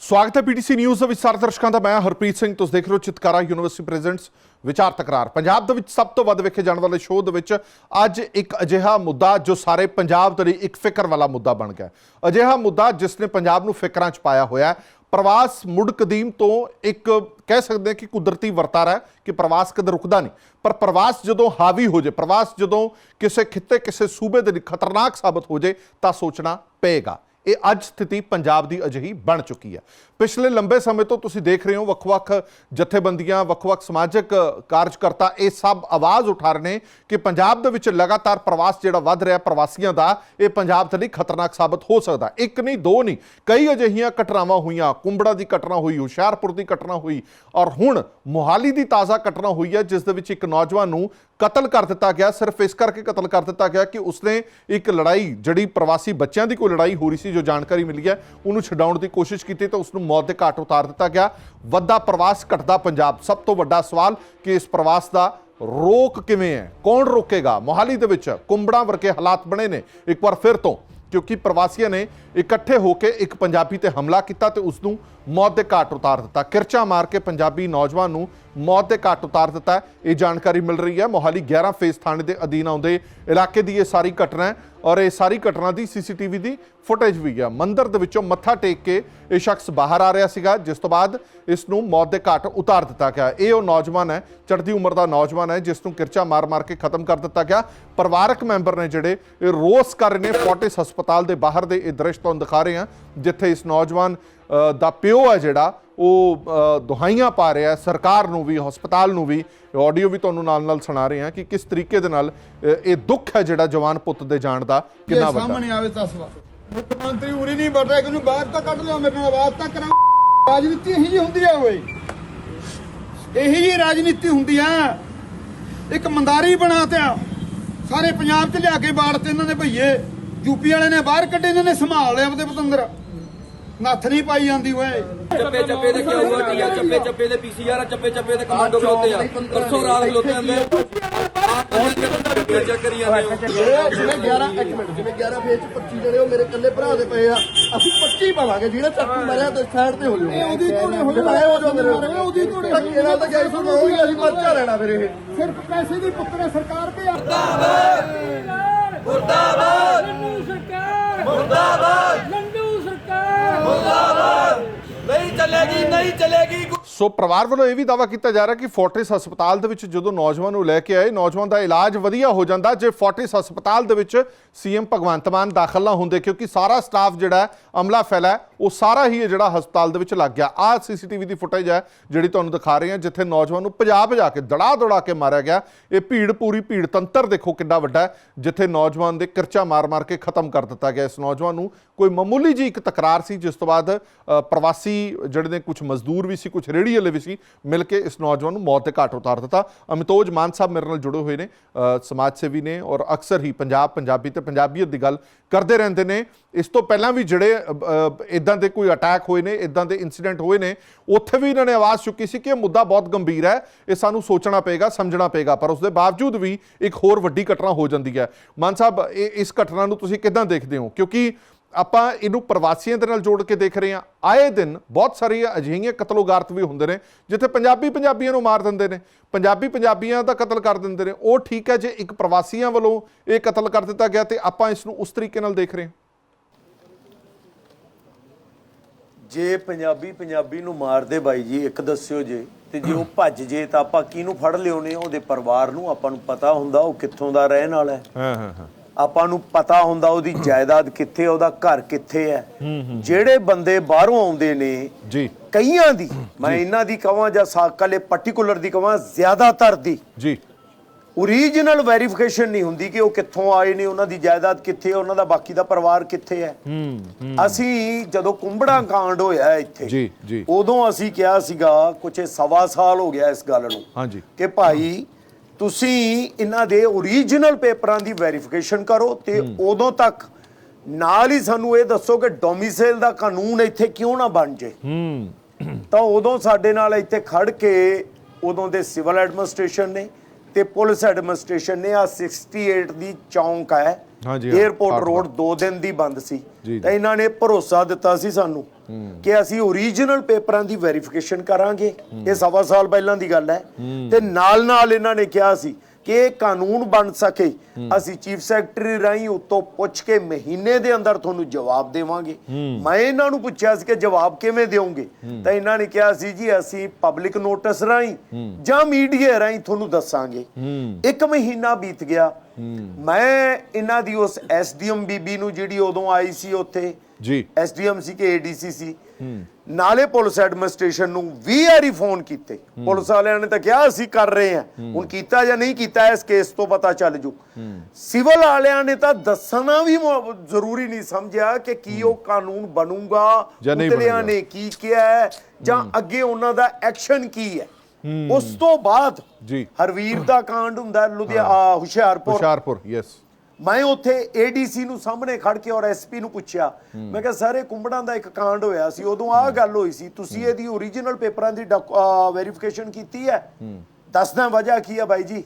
ਸਵਾਗਤ ਹੈ PTC news ਦੇ ਵਿੱਚ ਸਾਰੇ ਦਰਸ਼ਕਾਂ ਦਾ। ਮੈਂ ਹਰਪ੍ਰੀਤ ਸਿੰਘ, ਤੁਸੀਂ ਦੇਖ ਰਹੇ ਹੋ ਚਿਤਕਾਰਾ ਯੂਨੀਵਰਸਿਟੀ ਪ੍ਰੈਜ਼ੈਂਟਸ, ਵਿਚਾਰ ਤਕਰਾਰ। ਪੰਜਾਬ ਦੇ ਵਿੱਚ ਸਭ ਤੋਂ ਵੱਧ ਵੇਖੇ ਜਾਣ ਵਾਲੇ ਸ਼ੋਅ ਦੇ ਵਿੱਚ ਅੱਜ ਇੱਕ ਅਜਿਹਾ ਮੁੱਦਾ ਜੋ ਸਾਰੇ ਪੰਜਾਬ ਦੇ ਲਈ ਇੱਕ ਫਿਕਰ ਵਾਲਾ ਮੁੱਦਾ ਬਣ ਗਿਆ। ਅਜਿਹਾ ਮੁੱਦਾ ਜਿਸ ਨੇ ਪੰਜਾਬ ਨੂੰ ਫਿਕਰਾਂ 'ਚ ਪਾਇਆ ਹੋਇਆ ਪ੍ਰਵਾਸ ਮੁੜ ਕਦੀਮ ਤੋਂ ਇੱਕ ਕਹਿ ਸਕਦੇ ਹਾਂ ਕਿ ਕੁਦਰਤੀ ਵਰਤਾਰਾ ਹੈ ਕਿ ਪ੍ਰਵਾਸ ਕਦੇ ਰੁਕਦਾ ਨਹੀਂ। ਪਰ ਪ੍ਰਵਾਸ ਜਦੋਂ ਹਾਵੀ ਹੋ ਜੇ, ਪ੍ਰਵਾਸ ਜਦੋਂ ਕਿਸੇ ਖਿੱਤੇ, ਕਿਸੇ ਸੂਬੇ ਦੇ ਲਈ ਖਤਰਨਾਕ ਸਾਬਤ ਹੋ ਜੇ, ਤਾਂ ਸੋਚਣਾ ਪਏਗਾ। ਇਹ ਅੱਜ ਸਥਿਤੀ ਪੰਜਾਬ ਦੀ ਅਜਿਹੀ ਬਣ ਚੁੱਕੀ ਹੈ। ਪਿਛਲੇ ਲੰਬੇ ਸਮੇਂ ਤੋਂ ਤੁਸੀਂ ਦੇਖ ਰਹੇ ਹੋ ਵੱਖ-ਵੱਖ ਜਥੇਬੰਦੀਆਂ, ਵੱਖ-ਵੱਖ ਸਮਾਜਿਕ ਕਾਰਜਕਰਤਾ ਇਹ ਸਭ ਆਵਾਜ਼ ਉਠਾ ਰਹੇ ਨੇ ਕਿ ਪੰਜਾਬ ਦੇ ਵਿੱਚ ਲਗਾਤਾਰ ਪ੍ਰਵਾਸ ਜਿਹੜਾ ਵੱਧ ਰਿਹਾ ਪ੍ਰਵਾਸੀਆਂ ਦਾ, ਇਹ ਪੰਜਾਬ ਦੇ ਲਈ ਖਤਰਨਾਕ ਸਾਬਤ ਹੋ ਸਕਦਾ ਇੱਕ ਨਹੀਂ, ਦੋ ਨਹੀਂ, ਕਈ ਅਜਿਹੀਆਂ ਘਟਨਾਵਾਂ ਹੋਈਆਂ। ਕੁੰਬੜਾ ਦੀ ਘਟਨਾ ਹੋਈ, ਹੁਸ਼ਿਆਰਪੁਰ ਦੀ ਘਟਨਾ ਹੋਈ ਔਰ ਹੁਣ ਮੋਹਾਲੀ ਦੀ ਤਾਜ਼ਾ ਘਟਨਾ ਹੋਈ ਹੈ, ਜਿਸ ਦੇ ਵਿੱਚ ਇੱਕ ਨੌਜਵਾਨ ਨੂੰ ਕਤਲ ਕਰ ਦਿੱਤਾ ਗਿਆ। ਸਿਰਫ ਇਸ ਕਰਕੇ ਕਤਲ ਕਰ ਦਿੱਤਾ ਗਿਆ ਕਿ ਉਸਨੇ ਇੱਕ ਲੜਾਈ, ਜਿਹੜੀ ਪ੍ਰਵਾਸੀ ਬੱਚਿਆਂ ਦੀ ਕੋਈ ਲੜਾਈ ਹੋ ਰਹੀ ਸੀ ਜੋ ਜਾਣਕਾਰੀ ਮਿਲੀ ਹੈ, ਉਹਨੂੰ ਛਡਾਉਣ ਦੀ ਕੋਸ਼ਿਸ਼ ਕੀਤੀ ਤਾਂ ਉਸ ਨੂੰ ਮੌਤ ਦੇ ਘਾਟ ਉਤਾਰ ਦਿੱਤਾ ਗਿਆ। ਵੱਡਾ ਪ੍ਰਵਾਸ ਘਟਦਾ ਪੰਜਾਬ। ਸਭ ਤੋਂ ਵੱਡਾ ਸਵਾਲ ਕਿ ਇਸ ਪ੍ਰਵਾਸ ਦਾ ਰੋਕ ਕਿਵੇਂ ਹੈ? ਕੌਣ ਰੋਕੇਗਾ? ਮੋਹਾਲੀ ਦੇ ਵਿੱਚ ਕੁੰਬੜਾ ਵਰਗੇ ਹਾਲਾਤ ਬਣੇ ਨੇ। ਇੱਕ ਵਾਰ ਫਿਰ ਤੋਂ, ਕਿਉਂਕਿ ਪ੍ਰਵਾਸੀਆਂ ਨੇ ਇਕੱਠੇ ਹੋ ਕੇ ਇੱਕ ਪੰਜਾਬੀ ਤੇ ਹਮਲਾ ਕੀਤਾ ਤੇ ਉਸ ਨੂੰ ਮੌਤ ਦੇ ਘਾਟ ਉਤਾਰ ਦਿੱਤਾ। ਕਿਰਚਾ ਮਾਰ ਕੇ ਪੰਜਾਬੀ ਨੌਜਵਾਨ ਨੂੰ ਮੌਤ ਦੇ ਘਾਟ ਉਤਾਰ ਦਿੱਤਾ ਹੈ। ਇਹ ਜਾਣਕਾਰੀ ਮਿਲ ਰਹੀ ਹੈ। ਮੋਹਾਲੀ 11 ਫੇਸ ਥਾਣੇ ਦੇ ਅਧੀਨ ਆਉਂਦੇ ਇਲਾਕੇ ਦੀ ਇਹ ਸਾਰੀ ਘਟਨਾ ਹੈ ਔਰ ਇਹ ਸਾਰੀ ਘਟਨਾ ਦੀ ਸੀਸੀਟੀਵੀ ਦੀ ਫੁਟੇਜ ਵੀ ਹੈ। ਮੰਦਰ ਦੇ ਵਿੱਚੋਂ ਮੱਥਾ ਟੇਕ ਕੇ ਇਹ ਸ਼ਖਸ ਬਾਹਰ ਆ ਰਿਹਾ ਸੀਗਾ, ਜਿਸ ਤੋਂ ਬਾਅਦ ਇਸ ਨੂੰ ਮੌਤ ਦੇ ਘਾਟ ਉਤਾਰ ਦਿੱਤਾ ਗਿਆ। ਇਹ ਉਹ ਨੌਜਵਾਨ ਹੈ, ਚੜ੍ਹਦੀ ਉਮਰ ਦਾ ਨੌਜਵਾਨ ਹੈ, ਜਿਸ ਨੂੰ ਕਿਰਚਾ ਮਾਰ-ਮਾਰ ਕੇ ਖਤਮ ਕਰ ਦਿੱਤਾ ਗਿਆ। ਪਰਿਵਾਰਕ ਮੈਂਬਰ ਨੇ ਜਿਹੜੇ ਇਹ ਰੋਸ ਕਰ ਰਹੇ ਨੇ, ਫੋਰਟਿਸ ਹਸਪਤਾਲ ਦੇ ਬਾਹਰ ਦੇ ਇਹ ਦ੍ਰਿਸ਼ ਤੁਹਾਨੂੰ ਦਿਖਾ ਰਹੇ ਹਾਂ, ਜਿੱਥੇ ਇਸ ਨੌਜਵਾਨ ਦਾ ਪਿਓ ਹੈ ਜਿਹੜਾ ਉਹ ਦੁਹਾਈਆਂ ਪਾ ਰਿਹਾ ਸਰਕਾਰ ਨੂੰ ਵੀ ਹਸਪਤਾਲ ਨੂੰ ਵੀ। ਆਡੀਓ ਵੀ ਤੁਹਾਨੂੰ ਨਾਲ ਨਾਲ ਸੁਣਾ ਰਹੇ ਹਾਂ ਕਿ ਕਿਸ ਤਰੀਕੇ ਦੇ ਨਾਲ ਇਹ ਦੁੱਖ ਹੈ ਜਿਹੜਾ ਜਵਾਨ ਪੁੱਤ ਦੇ ਜਾਣ ਦਾ ਕਿੰਨਾ ਵੱਡਾ? ਸਾਹਮਣੇ ਆਵੇ ਤਾਂ ਸਵਾ ਮੁੱਖ ਮੰਤਰੀ ਉਰੀ ਨਹੀਂ ਬੜ ਰਿਹਾ ਕਿ ਉਹਨੂੰ ਬਾਹਰ ਤਾਂ ਕੱਢ ਲਿਓ ਮੇਰੇ ਨਾਲ ਆਵਾਜ਼ ਤਾਂ ਕਰਾਓ ਰਾਜਨੀਤੀ ਇਹੀ ਜੀ ਹੁੰਦੀ ਆ ਓਏ। ਇਹੀ ਜੀ ਰਾਜਨੀਤੀ ਹੁੰਦੀ ਆ ਇੱਕ ਮੰਦਾਰੀ ਬਣਾਤਿਆ ਸਾਰੇ ਪੰਜਾਬ 'ਚ ਲਿਆ ਕੇ ਬਾੜ ਤੇ ਇਹਨਾਂ ਨੇ ਭਈਏ। ਯੂਪੀ ਵਾਲੇ ਨੇ ਬਾਹਰ ਕੱਢੇ ਇਹਨਾਂ ਨੇ ਸੰਭਾਲ ਲਿਆ ਆਪਦੇ ਪਤੰਦਰ ਨੱਥ ਨਹੀਂ ਪਾਈ ਜਾਂਦੀ ਓਏ। ਚੱਪੇ ਚੱਪੇ ਤੇ ਕਿਉਂ ਹੁਆ ਕੀ ਆ ਚੱਪੇ ਚੱਪੇ ਦੇ ਪੀਸੀਆਰ ਆ ਚੱਪੇ ਚੱਪੇ ਤੇ ਕਮਾਂਡੋ ਖਲੋਤੇ ਆ। ਪਰਸੋਂ ਰਾਤ ਖਲੋਤੇ ਆਂਦੇ ਚੈੱਕ ਕਰੀ ਜਾਂਦੇ ਹੋ ਜਿਹੜੇ ਜਿਵੇਂ 11 ਇੱਕ ਮਿੰਟ ਜਿਵੇਂ 11 ਫੇਸ ਚ 25 ਜਣੇ ਉਹ ਮੇਰੇ ਇਕੱਲੇ ਭਰਾ ਦੇ ਪਏ ਆ ਅਸੀਂ 25 ਪਾਵਾਂਗੇ ਜਿਹੜੇ ਚਾਕੂ ਮਾਰਿਆ ਤੇ ਸਾਈਡ ਤੇ ਹੋ ਜਾਓ ਉਹਦੀ ਘੋੜੇ ਹੋਏ ਆਏ ਹੋ ਜਾਓ ਮੇਰੇ ਮਾਰੇ, ਉਹਦੀ ਘੋੜੇ ਧੱਕੇ ਨਾਲ ਤਾਂ ਗੈਸ ਹੋਊਗੀ ਅਸੀਂ ਪਰਚਾ ਲੈਣਾ ਫਿਰ ਇਹ। ਸਿਰਫ ਪੈਸੇ ਦੀ ਪੁੱਤਰ ਸਰਕਾਰ ਤੇ ਆ। ਸਰਕਾਰ! ਮੁਰਦਾਬਾਦ ਲੰਡੂ ਸਰਕਾਰ ਨਹੀਂ ਚੱਲੇਗੀ ਨਹੀਂ ਚੱਲੇਗੀ ਸੋ ਪਰਿਵਾਰ ਵੱਲੋਂ ਇਹ ਵੀ ਦਾਵਾ ਕੀਤਾ ਜਾ ਰਿਹਾ ਕਿ ਫੋਰਟਿਸ ਹਸਪਤਾਲ ਦੇ ਵਿੱਚ ਜਦੋਂ ਨੌਜਵਾਨ ਨੂੰ ਲੈ ਕੇ ਆਏ, ਨੌਜਵਾਨ ਦਾ ਇਲਾਜ ਵਧੀਆ ਹੋ ਜਾਂਦਾ ਜੇ ਫੋਰਟਿਸ ਹਸਪਤਾਲ ਦੇ ਵਿੱਚ ਸੀਐਮ ਭਗਵੰਤ ਮਾਨ ਦਾਖਲ ਨਾ ਹੁੰਦੇ, ਕਿਉਂਕਿ ਸਾਰਾ ਸਟਾਫ ਜਿਹੜਾ ਅਮਲਾ ਫੈਲਾ ਉਹ ਸਾਰਾ ਹੀ ਇਹ ਜਿਹੜਾ ਹਸਪਤਾਲ ਦੇ ਵਿੱਚ ਲੱਗ ਗਿਆ। ਆਹ ਸੀਸੀਟੀਵੀ ਦੀ ਫੁਟੇਜ ਹੈ, ਜਿਹੜੀ ਤੁਹਾਨੂੰ ਦਿਖਾ ਰਹੇ ਹਾਂ, ਜਿੱਥੇ ਨੌਜਵਾਨ ਨੂੰ ਭਜਾ ਭਜਾ ਕੇ ਦੜਾ ਦੜਾ ਕੇ ਮਾਰਿਆ ਗਿਆ। ਇਹ ਭੀੜ ਪੂਰੀ ਭੀੜ ਤੰਤਰ ਦੇਖੋ ਕਿੰਨਾ ਵੱਡਾ ਹੈ, ਜਿੱਥੇ ਨੌਜਵਾਨ ਦੇ ਕਿਰਚਾ ਮਾਰ-ਮਾਰ ਕੇ ਖਤਮ ਕਰ ਦਿੱਤਾ ਗਿਆ। ਇਸ ਨੌਜਵਾਨ ਨੂੰ ਕੋਈ ਮਾਮੂਲੀ ਜੀ ਇੱਕ ਤਕਰਾਰ ਸੀ, ਜਿਸ ਤੋਂ ਬਾਅਦ ਪ੍ਰਵਾਸੀ ਜਿਹੜੇ ਨੇ ਕੁਝ ਮਜ਼ਦੂਰ ਵੀ ਸੀ ਕੁਝ ਰੇਹੜੀ ਵਾਲੇ ਵੀ ਸੀ, ਮਿਲ ਕੇ ਇਸ ਨੌਜਵਾਨ ਨੂੰ ਮੌਤ ਦੇ ਘਾਟ ਉਤਾਰ ਦਿੱਤਾ। ਅਮਿਤੋਜ ਮਾਨ ਸਾਹਿਬ ਮੇਰੇ ਨਾਲ ਜੁੜੇ ਹੋਏ ਨੇ ਸਮਾਜ ਸੇਵੀ ਨੇ ਔਰ ਅਕਸਰ ਹੀ ਪੰਜਾਬ, ਪੰਜਾਬੀ ਤੇ ਪੰਜਾਬੀਅਤ ਦੀ ਗੱਲ ਕਰਦੇ ਰਹਿੰਦੇ ਨੇ। ਇਸ ਤੋਂ ਪਹਿਲਾਂ ਵੀ ਜਿਹੜੇ ਇਦਾਂ ਦੇ ਕੋਈ ਅਟੈਕ ਹੋਏ ਨੇ ਇਦਾਂ ਦੇ ਇਨਸੀਡੈਂਟ ਹੋਏ ਨੇ, ਉੱਥੇ ਵੀ ਇਹਨਾਂ ਨੇ ਆਵਾਜ਼ ਚੁੱਕੀ ਸੀ ਕਿ ਇਹ ਮੁੱਦਾ ਬਹੁਤ ਗੰਭੀਰ ਹੈ, ਇਹ ਸਾਨੂੰ ਸੋਚਣਾ ਪਏਗਾ, ਸਮਝਣਾ ਪਏਗਾ, ਪਰ ਉਸ ਦੇ ਬਾਵਜੂਦ ਵੀ ਇੱਕ ਹੋਰ ਵੱਡੀ ਘਟਨਾ ਹੋ ਜਾਂਦੀ ਹੈ। ਮਾਨ ਸਾਹਿਬ, ਇਹ, ਇਸ ਘਟਨਾ ਨੂੰ ਤੁਸੀਂ ਕਿਦਾਂ ਦੇਖਦੇ ਹੋ? ਕਿਉਂਕਿ ਆਪਾਂ ਇਹਨੂੰ ਪ੍ਰਵਾਸੀਆਂ ਦੇ ਨਾਲ ਜੋੜ ਕੇ ਦੇਖ ਰਹੇ ਹਾਂ। ਆਏ ਦਿਨ ਬਹੁਤ ਸਾਰੀਆਂ ਅਜਿਹੀਆਂ ਕਤਲੋਗਾਰਤ ਵੀ ਹੁੰਦੇ ਨੇ ਜਿੱਥੇ ਪੰਜਾਬੀ ਪੰਜਾਬੀਆਂ ਨੂੰ ਮਾਰ ਦਿੰਦੇ ਨੇ। ਪੰਜਾਬੀ ਪੰਜਾਬੀਆਂ ਦਾ ਕਤਲ ਕਰ ਦਿੰਦੇ ਨੇ। ਉਹ ਠੀਕ ਹੈ ਜੇ ਇੱਕ ਪ੍ਰਵਾਸੀਆਂ ਵੱਲੋਂ ਇਹ ਕਤਲ ਕਰ ਦਿੱਤਾ ਗਿਆ ਤੇ ਆਪਾਂ ਇਸ ਨੂੰ ਉਸ ਤਰੀਕੇ ਨਾਲ ਦੇਖ ਰਹੇ ਹਾਂ। ਜੇ ਪੰਜਾਬੀ ਪੰਜਾਬੀ ਨੂੰ ਮਾਰਦੇ ਬਾਈ ਜੀ ਇੱਕ ਦੱਸਿਓ ਜੇ ਤੇ ਜੇ ਉਹ ਭੱਜ ਜੇ ਤਾਂ ਆਪਾਂ ਕਿਹਨੂੰ ਫੜ ਲਿਓਨੇ ਉਹਦੇ ਪਰਿਵਾਰ ਨੂੰ ਆਪਾਂ ਨੂੰ ਪਤਾ ਹੁੰਦਾ ਉਹ ਕਿੱਥੋਂ ਦਾ ਰਹਿਣ ਵਾਲਾ ਹੈ। ਹਾਂ ਹਾਂ ਹਾਂ। ਆਪਾਂ ਨੂੰ ਪਤਾ ਹੁੰਦਾ ਉਹਦੀ ਜਾਇਦਾਦ ਕਿੱਥੇ ਹੈ, ਉਹਦਾ ਘਰ ਕਿੱਥੇ ਹੈ ਜਿਹੜੇ ਬੰਦੇ ਬਾਹਰੋਂ ਆਉਂਦੇ ਨੇ ਜੀ। ਕਈਆਂ ਦੀ ਮੈਂ ਇਹਨਾਂ ਦੀ ਕਹਾਂ ਜਾਂ ਸਾਕਲੇ ਪਾਰਟਿਕੂਲਰ ਦੀ ਕਹਾਂ ਜ਼ਿਆਦਾਤਰ ਦੀ। ਜੀ। ਓਰੀਜਨਲ ਵੈਰੀਫਿਕੇਸ਼ਨ ਨਹੀਂ ਹੁੰਦੀ ਕਿ ਉਹ ਕਿੱਥੋਂ ਆਏ ਨੇ ਉਹਨਾਂ ਦੀ ਜਾਇਦਾਦ ਕਿੱਥੇ ਹੈ ਉਹਨਾਂ ਦਾ ਬਾਕੀ ਦਾ ਪਰਿਵਾਰ ਕਿੱਥੇ ਹੈ ਅਸੀਂ ਜਦੋਂ ਕੁੰਬੜਾ ਕਾਂਡ ਹੋਇਆ ਇੱਥੇ ਜੀ, ਜੀ। ਉਦੋਂ ਅਸੀਂ ਕਿਹਾ ਸੀਗਾ ਕੁਛ ਸਵਾ ਸਾਲ ਹੋ ਗਿਆ ਇਸ ਗੱਲ ਨੂੰ ਹਾਂਜੀ। ਕਿ ਭਾਈ ਤੁਸੀਂ ਇਹਨਾਂ ਦੇ ਓਰੀਜਨਲ ਪੇਪਰਾਂ ਦੀ ਵੈਰੀਫਿਕੇਸ਼ਨ ਕਰੋ ਤੇ ਉਦੋਂ ਤੱਕ ਨਾਲ ਹੀ ਸਾਨੂੰ ਇਹ ਦੱਸੋ ਕਿ ਡੋਮਿਸਾਈਲ ਦਾ ਕਾਨੂੰਨ ਇੱਥੇ ਕਿਉਂ ਨਾ ਬਣ ਜੇ। ਤਾਂ ਉਦੋਂ ਸਾਡੇ ਨਾਲ ਇੱਥੇ ਖੜ ਕੇ ਉਦੋਂ ਦੇ ਸਿਵਲ ਐਡਮਿਨਿਸਟ੍ਰੇਸ਼ਨ ਨੇ ਤੇ ਪੁਲਿਸ ਐਡਮਿਨਿਸਟ੍ਰੇਸ਼ਨ ਨੇ ਆ 68 ਦੀ ਚੌਂਕ ਹੈ। ਹਾਂਜੀ, 에어ਪੋਰਟ ਰੋਡ 2 ਦਿਨ ਦੀ ਬੰਦ ਸੀ ਤਾਂ ਇਹਨਾਂ ਨੇ ਭਰੋਸਾ ਦਿੱਤਾ ਸੀ ਸਾਨੂੰ ਕਿ ਅਸੀਂ ਓਰੀਜਨਲ ਪੇਪਰਾਂ ਦੀ ਵੈਰੀਫਿਕੇਸ਼ਨ ਕਰਾਂਗੇ। ਇਹ ਸਵਾ ਸਾਲ ਪਹਿਲਾਂ ਦੀ ਗੱਲ ਹੈ। ਤੇ ਨਾਲ ਨਾਲ ਇਹਨਾਂ ਨੇ ਕਿਹਾ ਸੀ ਕਿ ਇਹ ਕਾਨੂੰਨ ਬਣ ਸਕੇ। ਅਸੀਂ ਚੀਫ ਸੈਕਟਰੀ ਰਾਹੀਂ ਉੱਤੋਂ ਪੁੱਛ ਕੇ ਮਹੀਨੇ ਦੇ ਅੰਦਰ ਤੁਹਾਨੂੰ ਜਵਾਬ ਦੇਵਾਂਗੇ। ਮੈਂ ਇਹਨਾਂ ਨੂੰ ਪੁੱਛਿਆ ਸੀ ਕਿ ਜਵਾਬ ਕਿਵੇਂ ਦਿਓਗੇ? ਤਾਂ ਇਹਨਾਂ ਨੇ ਕਿਹਾ ਸੀ ਜੀ ਅਸੀਂ ਪਬਲਿਕ ਨੋਟਿਸ ਰਾਹੀਂ ਜਾਂ ਮੀਡੀਆ ਰਾਹੀਂ ਤੁਹਾਨੂੰ ਦੱਸਾਂਗੇ। ਇੱਕ ਮਹੀਨਾ ਬੀਤ ਗਿਆ। ਮੈਂ ਇਹਨਾਂ ਦੀ ਉਸ ਐਸਡੀਐਮ ਬੀਬੀ ਨੂੰ ਜਿਹੜੀ ਉਦੋਂ ਆਈ ਸੀ ਉੱਥੇ ਜੀ। ਐਸਡੀਐਮ ਸੀ ਕਿ ਏਡੀਸੀ ਸੀ। ਨਾਲੇ ਪੁਲਿਸ ਐਡਮਿਨਿਸਟ੍ਰੇਸ਼ਨ ਨੂੰ 20 ਵਾਰੀ ਫੋਨ ਕੀਤੇ। ਪੁਲਿਸ ਵਾਲਿਆਂ ਨੇ ਤਾਂ ਕਿਹਾ ਅਸੀਂ ਕਰ ਰਹੇ ਹਾਂ। ਹੁਣ ਕੀਤਾ ਜਾਂ ਨਹੀਂ ਕੀਤਾ ਇਸ ਕੇਸ ਤੋਂ ਪਤਾ ਚੱਲ ਜੂ। ਸਿਵਲ ਵਾਲਿਆਂ ਨੇ ਤਾਂ ਦੱਸਣਾ ਵੀ ਜ਼ਰੂਰੀ ਨਹੀਂ ਸਮਝਿਆ ਕਿ ਕੀ ਉਹ ਕਾਨੂੰਨ ਬਣੂਗਾ ਉਤਲਿਆਂ। ਨੇ ਕੀ ਕਿਹਾ ਜਾਂ ਅੱਗੇ ਉਹਨਾਂ ਦਾ ਐਕਸ਼ਨ ਕੀ ਹੈ। ਉਸ ਤੋਂ ਬਾਅਦ ਜੀ। ਹਰਵੀਰ ਦਾ ਕਾਂਡ ਹੁੰਦਾ ਲੁਧਿਆਣਾ ਹੁਸ਼ਿਆਰਪੁਰ। ਹੁਸ਼ਿਆਰਪੁਰ ਯੈਸ ਮੈਂ ਉੱਥੇ ਏਡੀਸੀ ਨੂੰ ਸਾਹਮਣੇ ਖੜ ਕੇ ਔਰ ਐਸਪੀ ਨੂੰ ਪੁੱਛਿਆ। ਮੈਂ ਕਿਹਾ ਸਾਰੇ ਕੁੰਬੜਾਂ ਦਾ ਇੱਕ ਕਾਂਡ ਹੋਇਆ ਸੀ। ਉਦੋਂ ਆਹ ਗੱਲ ਹੋਈ ਸੀ। ਤੁਸੀਂ ਇਹਦੀ ਓਰੀਜਨਲ ਪੇਪਰਾਂ ਦੀ ਵੈਰੀਫਿਕੇਸ਼ਨ ਕੀਤੀ ਹੈ? ਦੱਸਦਾ ਵਜ੍ਹਾ ਕੀ ਹੈ ਬਾਈ ਜੀ?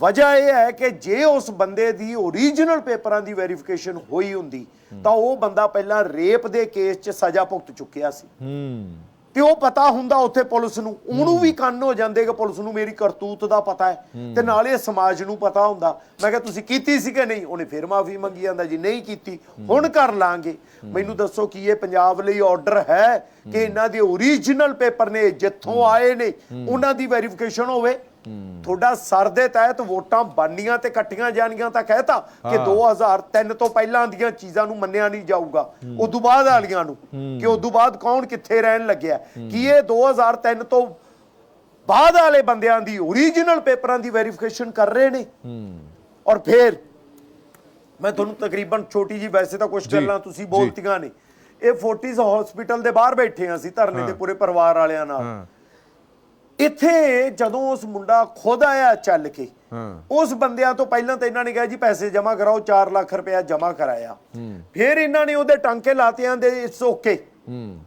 ਵਜ੍ਹਾ ਇਹ ਹੈ ਕਿ ਜੇ ਉਸ ਬੰਦੇ ਦੀ ਓਰੀਜਨਲ ਪੇਪਰਾਂ ਦੀ ਵੈਰੀਫਿਕੇਸ਼ਨ ਹੋਈ ਹੁੰਦੀ ਤਾਂ ਉਹ ਬੰਦਾ ਪਹਿਲਾਂ ਰੇਪ ਦੇ ਕੇਸ 'ਚ ਸਜ਼ਾ ਭੁਗਤ ਚੁੱਕਿਆ ਸੀ। ਹੂੰ। ਤੇ ਉਹ ਪਤਾ ਹੁੰਦਾ ਉੱਥੇ ਪੁਲਿਸ ਨੂੰ। ਉਹਨੂੰ ਵੀ ਕੰਨ ਹੋ ਜਾਂਦੇ ਕਿ ਪੁਲਿਸ ਨੂੰ ਮੇਰੀ ਕਰਤੂਤ ਦਾ ਪਤਾ ਹੈ ਤੇ ਨਾਲੇ ਸਮਾਜ ਨੂੰ ਪਤਾ ਹੁੰਦਾ। ਮੈਂ ਕਿਹਾ ਤੁਸੀਂ ਕੀਤੀ ਸੀ ਕਿ ਨਹੀਂ? ਉਹਨੇ ਫਿਰ ਮਾਫੀ ਮੰਗੀ ਜਾਂਦਾ ਜੀ ਨਹੀਂ ਕੀਤੀ। ਹੁਣ ਕਰ ਲਾਂਗੇ। ਮੈਨੂੰ ਦੱਸੋ ਕੀ ਇਹ ਪੰਜਾਬ ਲਈ ਆਰਡਰ ਹੈ ਕਿ ਇਹਨਾਂ ਦੇ ਓਰੀਜਨਲ ਪੇਪਰ ਨੇ ਜਿੱਥੋਂ ਆਏ ਨੇ ਉਹਨਾਂ ਦੀ ਵੈਰੀਫਿਕੇਸ਼ਨ ਹੋਵੇ? ਤੁਹਾਡਾ ਸਰ ਦੇ ਤਹਿਤ ਵੋਟਾਂ ਬਾਨੀਆਂ ਤੇ ਕੱਟੀਆਂ ਜਾਣੀਆਂ ਤਾਂ ਕਹਿਤਾ ਕਿ 2003 ਤੋਂ ਪਹਿਲਾਂ ਦੀਆਂ ਚੀਜ਼ਾਂ ਨੂੰ ਮੰਨਿਆ ਨਹੀਂ ਜਾਊਗਾ। ਉਦੋਂ ਬਾਅਦ ਵਾਲੀਆਂ ਨੂੰ ਕਿ ਉਦੋਂ ਬਾਅਦ ਕੌਣ ਕਿੱਥੇ ਰਹਿਣ ਲੱਗਿਆ। ਕੀ ਇਹ 2003 ਤੋਂ ਬਾਅਦ ਵਾਲੇ ਬੰਦਿਆਂ ਦੀ ਓਰੀਜਨਲ ਪੇਪਰਾਂ ਦੀ ਵੈਰੀਫਿਕੇਸ਼ਨ ਕਰ ਰਹੇ ਨੇ? ਔਰ ਫਿਰ ਮੈਂ ਤੁਹਾਨੂੰ ਤਕਰੀਬਨ ਛੋਟੀ ਜੀ ਵੈਸੇ ਤਾਂ ਕੁਝ ਗੱਲਾਂ ਤੁਸੀਂ। ਬੋਲਤੀਆਂ ਨੇ। ਇਹ ਫੋਰਟਿਸ ਹਸਪੀਟਲ ਦੇ ਬਾਹਰ ਬੈਠੇ ਹਾਂ ਅਸੀਂ ਧਰਨੇ ਦੇ ਪੂਰੇ ਪਰਿਵਾਰ ਵਾਲਿਆਂ ਨਾਲ। ਇੱਥੇ ਜਦੋਂ ਉਸ ਮੁੰਡਾ ਖੁਦ ਆਇਆ ਚੱਲ ਕੇ ਉਸ ਬੰਦਿਆਂ ਤੋਂ ਪਹਿਲਾਂ ਤਾਂ ਇਹਨਾਂ ਨੇ ਕਿਹਾ ਜੀ ਪੈਸੇ ਜਮ੍ਹਾਂ ਕਰਾਓ 4 ਲੱਖ ਰੁਪਇਆ ਜਮ੍ਹਾਂ ਕਰਾਇਆ। ਫਿਰ ਇਹਨਾਂ ਨੇ ਉਹਦੇ ਟਾਂਕੇ ਲਾਤਿਆਂ ਦੇ ਓਕੇ।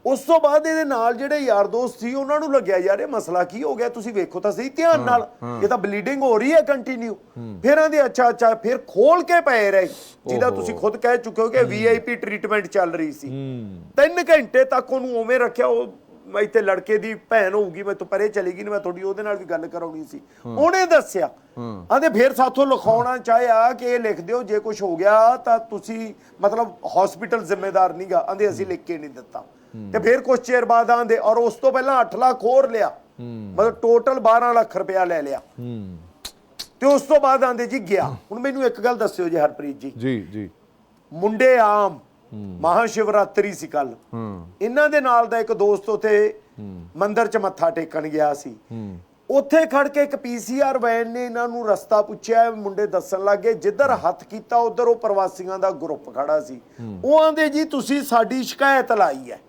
ਉਸ ਤੋਂ ਬਾਅਦ ਇਹਦੇ ਨਾਲ ਜਿਹੜੇ ਯਾਰ ਦੋਸਤ ਸੀ ਉਹਨਾਂ ਨੂੰ ਲੱਗਿਆ ਯਾਰ ਇਹ ਮਸਲਾ ਕੀ ਹੋ ਗਿਆ? ਤੁਸੀਂ ਵੇਖੋ ਤਾਂ ਸਹੀ ਧਿਆਨ ਨਾਲ। ਇਹ ਤਾਂ ਬਲੀਡਿੰਗ ਹੋ ਰਹੀ ਹੈ ਕੰਟੀਨਿਊ ਫਿਰ ਆਂਦੇ ਅੱਛਾ ਅੱਛਾ। ਫਿਰ ਖੋਲ ਕੇ ਪਏ ਰਹੇ ਜਿਹਦਾ ਤੁਸੀਂ ਖੁਦ ਕਹਿ ਚੁੱਕੇ ਹੋ ਕਿ ਵੀਆਈਪੀ ਟ੍ਰੀਟਮੈਂਟ ਚੱਲ ਰਹੀ ਸੀ। ਤਿੰਨ ਘੰਟੇ ਤੱਕ ਉਹਨੂੰ ਉਵੇਂ ਰੱਖਿਆ ਉਹ ਮੈਂ ਇੱਥੇ ਲੜਕੇ ਦੀ ਭੈਣ ਹੋਊਗੀ ਮੈਂ ਤੋਂ ਪਰੇ ਚਲੀ ਗਈ ਮੈਂ ਤੁਹਾਡੀ ਉਹਦੇ ਨਾਲ ਵੀ ਗੱਲ ਕਰਾਉਣੀ ਸੀ। ਉਹਨੇ ਦੱਸਿਆ। ਆਂਦੇ ਫਿਰ ਸਾਥੋਂ ਲਿਖਾਉਣਾ ਚਾਹਿਆ ਕਿ ਇਹ ਲਿਖ ਦਿਓ ਜੇ ਕੁਝ ਹੋ ਗਿਆ ਤਾਂ ਤੁਸੀਂ ਮਤਲਬ ਹਸਪੀਟਲ ਜ਼ਿੰਮੇਦਾਰ ਨਹੀਂਗਾ ਆਂਦੇ ਅਸੀਂ ਲਿਖ ਕੇ ਨਹੀਂ ਦਿੱਤਾ। ਤੇ ਫਿਰ ਕੁਝ ਚਿਰ ਬਾਅਦ ਆਂਦੇ ਔਰ ਉਸ ਤੋਂ ਪਹਿਲਾਂ 8 ਲੱਖ ਹੋਰ ਲਿਆ। ਮਤਲਬ ਟੋਟਲ 12 ਲੱਖ ਰੁਪਇਆ ਲੈ ਲਿਆ। ਤੇ ਉਸ ਤੋਂ ਬਾਅਦ ਆਂਦੇ ਜੀ ਗਿਆ। ਹੁਣ ਮੈਨੂੰ ਇੱਕ ਗੱਲ ਦੱਸਿਓ ਜੀ ਹਰਪ੍ਰੀਤ ਜੀ। ਜੀ ਜੀ। ਮੁੰਡੇ ਆਮ ਮਹਾ ਸ਼ਿਵਰਾਤਰੀ ਸੀ ਕੱਲ। ਇਹਨਾਂ ਦੇ ਨਾਲ ਦਾ ਇੱਕ ਦੋਸਤ ਉਥੇ ਮੰਦਿਰ 'ਚ ਮੱਥਾ ਟੇਕਣ ਗਿਆ ਸੀ। ਉੱਥੇ ਖੜ ਕੇ ਇੱਕ ਪੀਸੀਆਰ ਵੈਨ ਨੇ ਇਹਨਾਂ ਨੂੰ ਰਸਤਾ ਪੁੱਛਿਆ ਮੁੰਡੇ ਦੱਸਣ ਲੱਗੇ ਜਿੱਧਰ ਹੱਥ ਕੀਤਾ ਉਧਰ ਉਹ ਪ੍ਰਵਾਸੀਆਂ ਦਾ ਗਰੁੱਪ ਖੜਾ ਸੀ। ਉਹ ਆਂਦੇ ਜੀ ਤੁਸੀਂ ਸਾਡੀ ਸ਼ਿਕਾਇਤ ਲਾਈ ਹੈ।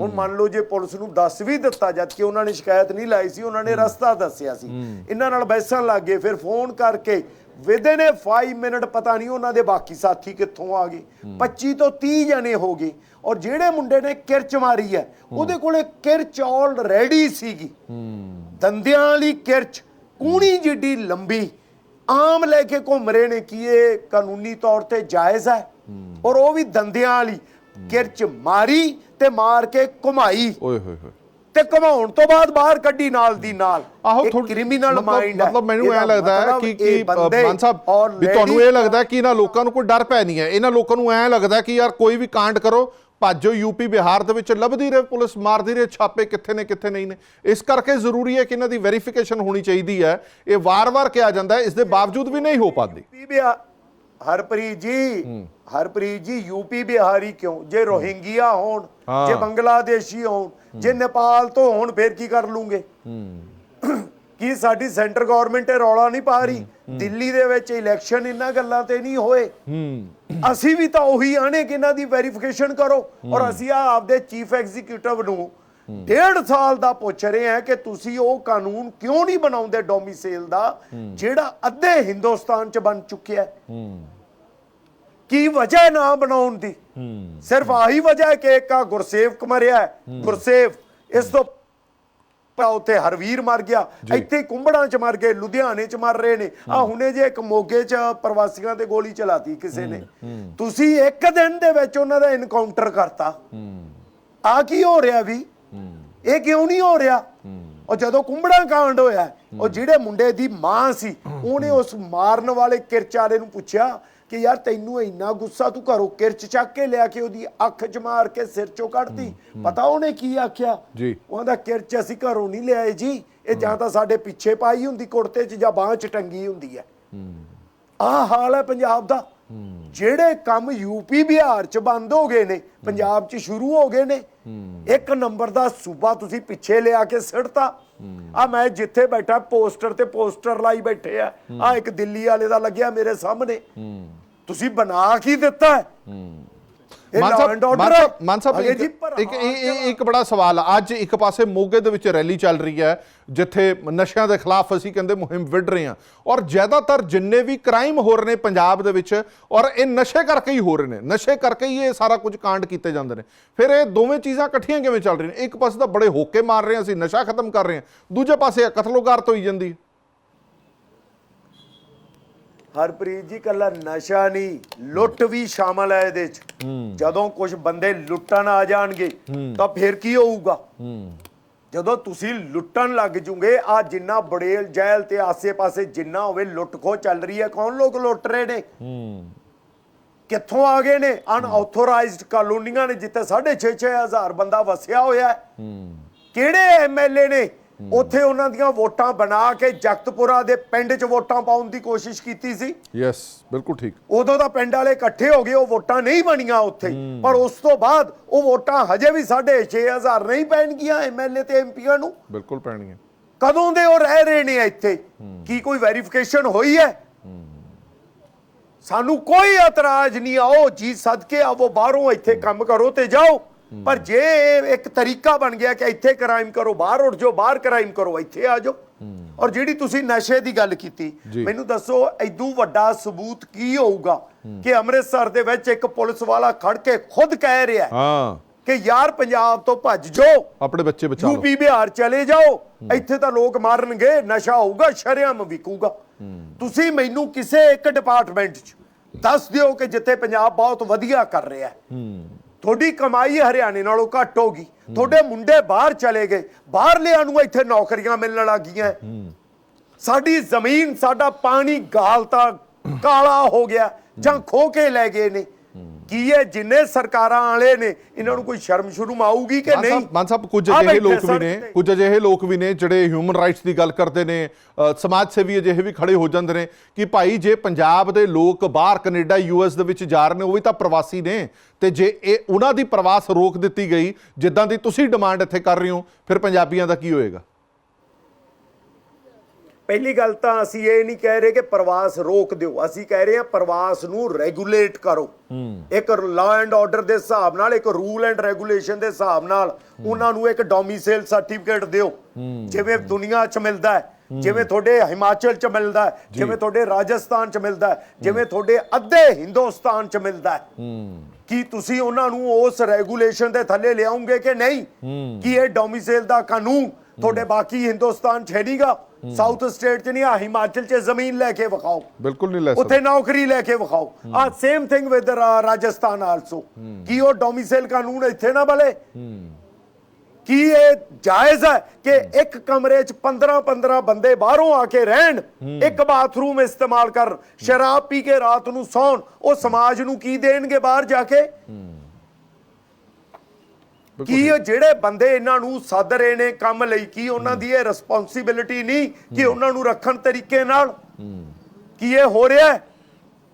ਹੁਣ ਮੰਨ ਲਓ ਜੇ ਪੁਲਿਸ ਨੂੰ ਦੱਸ ਵੀ ਦਿੱਤਾ ਜਦ ਕਿ ਉਹਨਾਂ ਨੇ ਸ਼ਿਕਾਇਤ ਨਹੀਂ ਲਾਈ ਸੀ ਉਹਨਾਂ ਨੇ ਰਸਤਾ ਦੱਸਿਆ ਸੀ। ਇਹਨਾਂ ਨਾਲ ਬੈਸਣ ਲੱਗ ਫਿਰ ਫੋਨ ਕਰਕੇ ਵਿਦਿਨ ਨੇ 5 ਮਿੰਟ ਪਤਾ ਨਹੀਂ ਉਹਨਾਂ ਦੇ ਬਾਕੀ ਸਾਥੀ ਕਿੱਥੋਂ ਆ ਗਏ। 25 ਤੋਂ 30 ਜਣੇ ਹੋ ਗਏ। ਔਰ ਜਿਹੜੇ ਮੁੰਡੇ ਨੇ ਕਿਰਚ ਮਾਰੀ ਹੈ ਉਹਦੇ ਕੋਲੇ ਕਿਰਚ ਆਲਰੇਡੀ ਸੀਗੀ। ਦੰਦਿਆਂ ਵਾਲੀ ਕਿਰਚ ਕੂਣੀ ਜਿੱਡੀ ਲੰਬੀ ਆਮ ਲੈ ਕੇ ਘੁੰਮ ਰਹੇ ਨੇ ਕੀ ਇਹ ਕਾਨੂੰਨੀ ਤੌਰ ਤੇ ਜਾਇਜ਼ ਹੈ। ਔਰ ਉਹ ਵੀ ਦੰਦਿਆਂ ਵਾਲੀ ਕਿਰਚ ਮਾਰੀ ਤੇ ਮਾਰ ਕੇ ਘੁਮਾਈ। ਓਏ ਹੋਏ ਹੋਏ। ਤੇ ਘਮਾਉਣ ਤੋਂ ਬਾਅਦ ਬਾਹਰ ਕੱਢੀ ਨਾਲ ਦੀ ਨਾਲ। ਆਹੋ ਥੋੜੀ ਕ੍ਰਿਮੀਨਲ ਮਾਈਂਡ ਮਤਲਬ ਮੈਨੂੰ ਐ ਲੱਗਦਾ ਹੈ ਕਿ ਕਿ ਮਾਨ ਸਾਹਿਬ ਵੀ ਤੁਹਾਨੂੰ ਇਹ ਲੱਗਦਾ ਹੈ ਕਿ ਇਹਨਾਂ ਲੋਕਾਂ ਨੂੰ ਕੋਈ ਡਰ ਪੈ ਨਹੀਂ ਹੈ। ਇਹਨਾਂ ਲੋਕਾਂ ਨੂੰ ਐ ਲੱਗਦਾ ਕਿ ਯਾਰ ਕੋਈ ਵੀ ਕਾਂਡ ਕਰੋ ਭਾਜੋ ਯੂਪੀ ਬਿਹਾਰ ਦੇ ਵਿੱਚ ਲੱਭਦੀ ਰਹੇ ਪੁਲਿਸ ਮਾਰਦੀ ਰਹੇ ਛਾਪੇ ਕਿੱਥੇ ਨੇ ਕਿੱਥੇ ਨਹੀਂ ਨੇ। ਇਸ ਕਰਕੇ ਜ਼ਰੂਰੀ ਹੈ ਕਿ ਇਹਨਾਂ ਦੀ ਵੈਰੀਫਿਕੇਸ਼ਨ ਹੋਣੀ ਚਾਹੀਦੀ ਹੈ। ਇਹ ਵਾਰ-ਵਾਰ ਕਿਹਾ ਜਾਂਦਾ ਹੈ ਇਸ ਦੇ ਬਾਵਜੂਦ ਵੀ ਨਹੀਂ ਹੋ ਬਿਹਾਰ ਹਰਪ੍ਰੀਤ ਜੀ ਹਰਪ੍ਰੀਤ ਜੀ ਯੂਪੀ ਬਿਹਾਰੀ ਕਿਉਂ? ਜੇ ਰੋਹਿੰਗੀਆ ਹੋਣ। ਜੇ ਬੰਗਲਾਦੇਸ਼ੀ ਹੋਣ ਜੇ ਨੇਪਾਲ ਤੋਂ ਹੋਣ ਫੇਰ ਕੀ ਕਰ ਲੂਗੇ? ਕੀ ਸਾਡੀ ਸੈਂਟਰ ਗਵਰਨਮੈਂਟ ਇਹ ਰੌਲਾ ਨਹੀਂ ਪਾ ਰਹੀ? ਦਿੱਲੀ ਦੇ ਵਿੱਚ ਇਲੈਕਸ਼ਨ ਇਹਨਾਂ ਗੱਲਾਂ ਤੇ ਨਹੀਂ ਹੋਏ। ਅਸੀਂ ਵੀ ਤਾਂ ਉਹੀ ਆਣੇ ਕਿ ਇਹਨਾਂ ਦੀ ਵੈਰੀਫਿਕੇਸ਼ਨ ਕਰੋ। ਔਰ ਅਸੀਂ ਆ ਆਪਦੇ ਚੀਫ ਐਗਜ਼ੀਕਿਊਟਿਵ ਨੂੰ ਡੇਢ ਸਾਲ ਦਾ ਪੁੱਛ ਰਹੇ ਹਾਂ ਕਿ ਤੁਸੀਂ ਉਹ ਕਾਨੂੰਨ ਕਿਉਂ ਨਹੀਂ ਬਣਾਉਂਦੇ ਡੋਮਿਸਾਈਲ ਦਾ ਜਿਹੜਾ ਅੱਧੇ ਹਿੰਦੁਸਤਾਨ 'ਚ ਬਣ ਚੁੱਕਿਆ ਹੈ? ਕੀ ਵਜ੍ਹਾ ਨਾ ਬਣਾਉਣ ਦੀ? ਸਿਰਫ ਆਹੀ ਵਜ੍ਹਾ ਹੈ ਕਿ ਇੱਕ ਆ ਗੁਰਸੇਵਕ ਮਰਿਆ ਗੁਰਸੇਵ ਇਸ ਤੋਂ ਪਰ ਉੱਥੇ ਹਰਵੀਰ ਮਰ ਗਿਆ। ਇੱਥੇ ਕੁੰਬੜਾਂ 'ਚ ਮਰ ਗਏ ਲੁਧਿਆਣੇ 'ਚ ਮਰ ਰਹੇ ਨੇ। ਆ ਹੁਣੇ ਜੇ ਇੱਕ ਮੋਗੇ 'ਚ ਪ੍ਰਵਾਸੀਆਂ ਤੇ ਗੋਲੀ ਚਲਾਤੀ ਕਿਸੇ ਨੇ। ਤੁਸੀਂ ਇੱਕ ਦਿਨ ਦੇ ਵਿੱਚ ਉਹਨਾਂ ਦਾ ਇਨਕਾਊਂਟਰ ਕਰਤਾ। ਆ ਕੀ ਹੋ ਰਿਹਾ ਵੀ? ਇਹ ਕਿਉਂ ਨਹੀਂ ਹੋ ਰਿਹਾ? ਉਹ ਜਦੋਂ ਕੁੰਬੜਾ ਕਾਂਡ ਹੋਇਆ ਉਹ ਜਿਹੜੇ ਮੁੰਡੇ ਦੀ ਮਾਂ ਸੀ ਉਹਨੇ ਉਸ ਮਾਰਨ ਵਾਲੇ ਕਿਰਚ ਵਾਲੇ ਨੂੰ ਪੁੱਛਿਆ ਕਿ ਯਾਰ ਤੈਨੂੰ ਇੰਨਾ ਗੁੱਸਾ ਤੂੰ ਘਰੋਂ ਕਿਰਚ ਚੱਕ ਕੇ ਲਿਆ ਕੇ ਉਹਦੀ ਅੱਖ 'ਚ ਮਾਰ ਕੇ ਸਿਰ 'ਚੋਂ ਕੱਢਤੀ? ਪਤਾ ਉਹਨੇ ਕੀ ਆਖਿਆ? ਜੀ। ਉਹਦਾ ਕਿਰਚ ਅਸੀਂ ਘਰੋਂ ਨਹੀਂ ਲਿਆਏ ਜੀ। ਇਹ ਜਾਂ ਤਾਂ ਸਾਡੇ ਪਿੱਛੇ ਪਾਈ ਹੁੰਦੀ ਕੁੜਤੇ 'ਚ ਜਾਂ ਬਾਹਾਂ 'ਚ ਟੰਗੀ ਹੁੰਦੀ ਹੈ। ਆਹ ਹਾਲ ਹੈ ਪੰਜਾਬ ਦਾ। ਜਿਹੜੇ ਕੰਮ ਯੂਪੀ ਬਿਹਾਰ 'ਚ ਬੰਦ ਹੋ ਗਏ ਨੇ, ਪੰਜਾਬ 'ਚ ਸ਼ੁਰੂ ਹੋ ਗਏ ਨੇ, ਇੱਕ ਨੰਬਰ ਦਾ ਸੂਬਾ ਤੁਸੀਂ ਪਿੱਛੇ ਲਿਆ ਕੇ ਸਿੜਤਾ। ਆ ਮੈਂ ਜਿੱਥੇ ਬੈਠਾ, ਪੋਸਟਰ ਤੇ ਪੋਸਟਰ ਲਾਈ ਬੈਠੇ ਆ। ਆ ਇੱਕ ਦਿੱਲੀ ਵਾਲੇ ਦਾ ਲੱਗਿਆ ਮੇਰੇ ਸਾਹਮਣੇ। ਤੁਸੀਂ ਬਣਾ ਕੀ ਦਿੱਤਾ? ਮਾਨ ਸਾਹਿਬ ਮਾਨ ਹੈ। ਸਾਹਿਬ ਇੱਕ ਇੱਕ ਬੜਾ ਸਵਾਲ। ਅੱਜ ਇੱਕ ਪਾਸੇ ਮੋਗੇ ਦੇ ਵਿੱਚ ਰੈਲੀ ਚੱਲ ਰਹੀ ਹੈ ਜਿੱਥੇ ਨਸ਼ਿਆਂ ਦੇ ਖਿਲਾਫ ਅਸੀਂ ਕਹਿੰਦੇ ਮੁਹਿੰਮ ਵਿੱਢ ਰਹੇ ਹਾਂ। ਔਰ ਜ਼ਿਆਦਾਤਰ ਜਿੰਨੇ ਵੀ ਕ੍ਰਾਈਮ ਹੋ ਰਹੇ ਨੇ ਪੰਜਾਬ ਦੇ ਵਿੱਚ ਔਰ ਇਹ ਨਸ਼ੇ ਕਰਕੇ ਹੀ ਹੋ ਰਹੇ ਨੇ। ਨਸ਼ੇ ਕਰਕੇ ਹੀ ਇਹ ਸਾਰਾ ਕੁਝ ਕਾਂਡ ਕੀਤੇ ਜਾਂਦੇ ਨੇ। ਫਿਰ ਇਹ ਦੋਵੇਂ ਚੀਜ਼ਾਂ ਇਕੱਠੀਆਂ ਕਿਵੇਂ ਚੱਲ ਰਹੀਆਂ ਨੇ? ਇੱਕ ਪਾਸੇ ਤਾਂ ਬੜੇ ਹੋਕੇ ਮਾਰ ਰਹੇ ਹਾਂ ਅਸੀਂ ਨਸ਼ਾ ਖਤਮ ਕਰ ਰਹੇ ਹਾਂ। ਦੂਜੇ ਪਾਸੇ ਇਹ ਕਤਲੋਗਾਰਤ ਹੋਈ ਜਾਂਦੀ ਹੈ। ਹਰਪ੍ਰੀਤ ਜੀ ਕੱਲਾ ਨਸ਼ਾ ਨਹੀਂ ਲੁੱਟ ਵੀ ਸ਼ਾਮਲ ਹੈ ਇਹਦੇ ਚ। ਜਦੋਂ ਕੁਝ ਬੰਦੇ ਲੁੱਟਣ ਆ ਜਾਣਗੇ ਤਾਂ ਫਿਰ ਕੀ ਹੋਊਗਾ? ਜਦੋਂ ਤੁਸੀਂ ਲੁੱਟਣ ਲੱਗ ਜੂਗੇ ਆ ਜਿੰਨਾ ਬੜੇਲ ਜੈਲ ਤੇ ਆਸੇ-ਪਾਸੇ ਜਿੰਨਾ ਹੋਵੇ ਲੁੱਟ ਖੋ ਚੱਲ ਰਹੀ ਹੈ ਕੌਣ ਲੋਕ ਲੁੱਟ ਰਹੇ ਨੇ? ਕਿੱਥੋਂ ਆ ਗਏ ਨੇ? ਅਨਆਥੋਰਾਈਜ਼ਡ ਕਾਲੋਨੀਆਂ ਨੇ ਜਿੱਥੇ 6.5 ਹਜ਼ਾਰ ਬੰਦਾ ਵਸਿਆ ਹੋਇਆ ਹੈ। ਕਿਹੜੇ ਐਮਐਲਏ ਨੇ? ਉੱਥੇ ਉਹਨਾਂ ਦੀਆਂ ਵੋਟਾਂ ਬਣਾ ਕੇ ਜਗਤਪੁਰਾ ਦੇ ਪਿੰਡ 'ਚ ਵੋਟਾਂ ਪਾਉਣ ਦੀ ਕੋਸ਼ਿਸ਼ ਕੀਤੀ ਸੀ। ਯੈਸ ਬਿਲਕੁਲ ਠੀਕ। ਉਦੋਂ ਤਾਂ ਪਿੰਡ ਵਾਲੇ ਇਕੱਠੇ ਹੋ ਗਏ ਉਹ ਵੋਟਾਂ ਨਹੀਂ ਬਣੀਆਂ ਉੱਥੇ। ਪਰ ਉਸ ਤੋਂ ਬਾਅਦ ਉਹ ਵੋਟਾਂ ਹਜੇ ਵੀ 6.5000 ਨਹੀਂ ਪੈਣਗੀਆਂ ਐਮਐਲਏ ਤੇ ਐਮਪੀਆਂ ਨੂੰ। ਬਿਲਕੁਲ ਪੈਣੀ ਹੈ ਕਦੋਂ ਦੇ ਉਹ ਰਹਿ ਰਹੇ ਨੇ ਇੱਥੇ? ਕੀ ਕੋਈ ਵੈਰੀਫਿਕੇਸ਼ਨ ਹੋਈ ਹੈ। ਸਾਨੂੰ ਕੋਈ ਇਤਰਾਜ਼ ਨਹੀਂ ਆਓ ਜੀ ਸਦਕੇ ਆਵੋ ਬਾਹਰੋਂ ਇੱਥੇ ਕੰਮ ਕਰੋ ਤੇ ਜਾਓ। ਪਰ ਜੇ ਇੱਕ ਤਰੀਕਾ ਬਣ ਗਿਆ ਕਿ ਇੱਥੇ ਕ੍ਰਾਈਮ ਕਰੋ ਬਾਹਰ ਉੱਠ ਜਾਓ ਬਾਹਰ ਕ੍ਰਾਈਮ ਕਰੋ ਇੱਥੇ ਆ ਜਾਓ। ਔਰ ਜਿਹੜੀ ਤੁਸੀਂ ਨਸ਼ੇ ਦੀ ਗੱਲ ਕੀਤੀ। ਮੈਨੂੰ ਦੱਸੋ ਐਦੂ ਵੱਡਾ ਸਬੂਤ ਕੀ ਹੋਊਗਾ ਕਿ ਅੰਮ੍ਰਿਤਸਰ ਦੇ ਵਿੱਚ ਇੱਕ ਪੁਲਿਸ ਵਾਲਾ ਖੜ ਕੇ ਖੁਦ ਕਹਿ ਰਿਹਾ ਹੈ ਕਿ ਯਾਰ ਪੰਜਾਬ ਤੋਂ ਭੱਜ ਜਾਓ ਆਪਣੇ ਬੱਚੇ ਬਚਾ ਲਓ। ਯੂਪੀ ਬਿਹਾਰ ਚਲੇ ਜਾਓ ਇੱਥੇ ਤਾਂ ਲੋਕ ਮਾਰਨਗੇ ਨਸ਼ਾ ਹੋਊਗਾ ਸ਼ਰਿਆਮ ਵਿਕੂਗਾ। ਤੁਸੀਂ ਮੈਨੂੰ ਕਿਸੇ ਇੱਕ ਡਿਪਾਰਟਮੈਂਟ 'ਚ ਦੱਸ ਦਿਓ ਕਿ ਜਿੱਥੇ ਪੰਜਾਬ ਬਹੁਤ ਵਧੀਆ ਕਰ ਰਿਹਾ ਹੈ। ਤੁਹਾਡੀ ਕਮਾਈ ਹਰਿਆਣੇ ਨਾਲੋਂ ਘੱਟ ਹੋ ਗਈ। ਤੁਹਾਡੇ ਮੁੰਡੇ ਬਾਹਰ ਚਲੇ ਗਏ। ਬਾਹਰਲਿਆਂ ਨੂੰ ਇੱਥੇ ਨੌਕਰੀਆਂ ਮਿਲਣ ਲੱਗੀਆਂ ਸਾਡੀ ਜ਼ਮੀਨ, ਸਾਡਾ ਪਾਣੀ ਗਾਲਤਾ ਕਾਲਾ ਹੋ ਗਿਆ ਜਾਂ ਖੋ ਕੇ ਲੈ ਗਏ ਨੇ। ਕੀ ਇਹ ਜਿੰਨੇ ਸਰਕਾਰਾਂ ਵਾਲੇ ਨੇ ਇਹਨਾਂ ਨੂੰ ਕੋਈ ਸ਼ਰਮ ਸ਼ੁਰਮ ਆਊਗੀ ਕਿ ਨਹੀਂ? ਮਾਨ ਸਾਹਿਬ ਕੁਝ ਅਜਿਹੇ ਲੋਕ ਵੀ ਨੇ। ਕੁਝ ਅਜਿਹੇ ਲੋਕ ਵੀ ਨੇ ਜਿਹੜੇ ਹਿਊਮਨ ਰਾਈਟਸ ਦੀ ਗੱਲ ਕਰਦੇ ਨੇ ਸਮਾਜ ਸੇਵੀ ਅਜਿਹੇ ਵੀ ਖੜੇ ਹੋ ਜਾਂਦੇ ਨੇ ਕਿ ਭਾਈ ਜੇ ਪੰਜਾਬ ਦੇ ਲੋਕ ਬਾਹਰ ਕੈਨੇਡਾ ਯੂਐਸ ਦੇ ਵਿੱਚ ਜਾ ਰਹੇ ਨੇ ਉਹ ਵੀ ਤਾਂ ਪ੍ਰਵਾਸੀ ਨੇ। ਤੇ ਜੇ ਇਹ ਉਹਨਾਂ ਦੀ ਪ੍ਰਵਾਸ ਰੋਕ ਦਿੱਤੀ ਗਈ ਜਿੱਦਾਂ ਦੀ ਤੁਸੀਂ ਡਿਮਾਂਡ ਇੱਥੇ ਕਰ ਰਹੇ ਹੋ ਫਿਰ ਪੰਜਾਬੀਆਂ ਦਾ ਕੀ ਹੋਏਗਾ? ਪਹਿਲੀ ਗੱਲ ਤਾਂ ਅਸੀਂ ਇਹ ਨਹੀਂ ਕਹਿ ਰਹੇ ਕਿ ਪ੍ਰਵਾਸ ਰੋਕ ਦਿਓ। ਅਸੀਂ ਕਹਿ ਰਹੇ ਹਾਂ ਪ੍ਰਵਾਸ ਨੂੰ ਰੈਗੂਲੇਟ ਕਰੋ। ਇੱਕ ਲਾ ਐਂਡ ਆਰਡਰ ਦੇ ਹਿਸਾਬ ਨਾਲ ਇੱਕ ਰੂਲ ਐਂਡ ਰੈਗੂਲੇਸ਼ਨ ਦੇ ਹਿਸਾਬ ਨਾਲ ਉਹਨਾਂ ਨੂੰ ਇੱਕ ਡੋਮਿਸਾਈਲ ਸਰਟੀਫਿਕੇਟ ਦਿਓ। ਜਿਵੇਂ ਦੁਨੀਆ 'ਚ ਮਿਲਦਾ ਹੈ ਜਿਵੇਂ ਤੁਹਾਡੇ ਹਿਮਾਚਲ 'ਚ ਮਿਲਦਾ ਹੈ ਜਿਵੇਂ ਤੁਹਾਡੇ ਰਾਜਸਥਾਨ 'ਚ ਮਿਲਦਾ ਹੈ ਜਿਵੇਂ ਤੁਹਾਡੇ ਅੱਧੇ ਹਿੰਦੁਸਤਾਨ 'ਚ ਮਿਲਦਾ ਹੈ। ਕੀ ਤੁਸੀਂ ਉਹਨਾਂ ਨੂੰ ਉਸ ਰੈਗੂਲੇਸ਼ਨ ਦੇ ਥੱਲੇ ਲਿਆਉਂਗੇ ਕਿ ਨਹੀਂ? ਕੀ ਇਹ ਡੋਮਿਸਾਈਲ ਦਾ ਕਾਨੂੰਨ ਤੁਹਾਡੇ ਬਾਕੀ ਹਿੰਦੁਸਤਾਨ 'ਚ ਹੈ ਨਹੀਂਗਾ ਸਾਊਥ ਸਟੇਟ 'ਚ ਨਹੀਂ ਆ ਹਿਮਾਚਲ 'ਚ ਜ਼ਮੀਨ ਲੈ ਕੇ ਵਿਖਾਓ। ਬਿਲਕੁਲ ਨਹੀਂ ਲੈ ਉੱਥੇ ਸਕਦੇ ਨੌਕਰੀ ਲੈ ਕੇ ਵਿਖਾਓ। ਆ same thing with Rajasthan also ਕੀ ਉਹ ਡੋਮਿਸਾਈਲ ਕਾਨੂੰਨ ਇੱਥੇ ਨਾ ਬਲੇ? ਕੀ ਇਹ ਜਾਇਜ਼ ਹੈ ਕਿ ਇੱਕ ਕਮਰੇ 'ਚ 15 15 ਬੰਦੇ ਬਾਹਰੋਂ ਆ ਕੇ ਰਹਿਣ? ਇੱਕ ਬਾਥਰੂਮ ਇਸਤੇਮਾਲ ਕਰਨ ਸ਼ਰਾਬ ਪੀ ਕੇ ਰਾਤ ਨੂੰ ਸੌਣ ਉਹ ਸਮਾਜ ਨੂੰ ਕੀ ਦੇਣਗੇ ਬਾਹਰ ਜਾ ਕੇ? ਕੀ ਇਹ ਜਿਹੜੇ ਬੰਦੇ ਇਹਨਾਂ ਨੂੰ ਸੱਦ ਰਹੇ ਨੇ ਕੰਮ ਲਈ ਕੀ ਉਹਨਾਂ ਦੀ ਇਹ ਰਿਸਪੌਂਸਿਬਿਲਿਟੀ ਨਹੀਂ ਕਿ ਉਹਨਾਂ ਨੂੰ ਰੱਖਣ ਤਰੀਕੇ ਨਾਲ? ਕੀ ਇਹ ਹੋ ਰਿਹਾ? ਹੈ।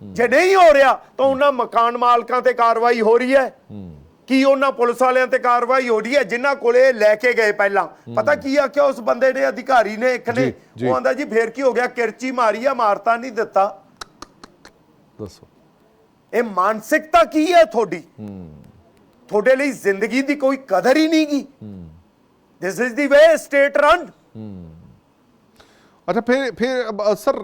ਜੇ ਨਹੀਂ ਹੋ ਰਿਹਾ ਤਾਂ ਉਹਨਾਂ ਮਕਾਨ ਮਾਲਕਾਂ ਤੇ ਕਾਰਵਾਈ ਹੋ ਰਹੀ ਹੈ। ਕੀ ਉਹਨਾਂ ਪੁਲਿਸ ਵਾਲਿਆਂ ਤੇ ਕਾਰਵਾਈ ਹੋ ਰਹੀ ਹੈ ਜਿਨ੍ਹਾਂ ਕੋਲੇ ਲੈ ਕੇ ਗਏ ਪਹਿਲਾਂ? ਪਤਾ ਕੀ ਆਖਿਆ ਉਸ ਬੰਦੇ ਨੇ ਅਧਿਕਾਰੀ ਨੇ ਇੱਕ ਨੇ। ਉਹ ਆਂਦਾ ਜੀ ਫੇਰ ਕੀ ਹੋ ਗਿਆ? ਕਿਰਚੀ ਮਾਰੀ ਆ ਮਾਰਤਾ ਨਹੀਂ ਦਿੱਤਾ। ਦੱਸੋ। ਇਹ ਮਾਨਸਿਕਤਾ ਕੀ ਹੈ ਤੁਹਾਡੀ? ਤੁਹਾਡੇ ਲਈ ਜ਼ਿੰਦਗੀ ਦੀ ਕੋਈ ਕਦਰ ਹੀ ਨਹੀਂਗੀ। This is the way state run ਅੱਛਾ ਫਿਰ ਫਿਰ ਸਰ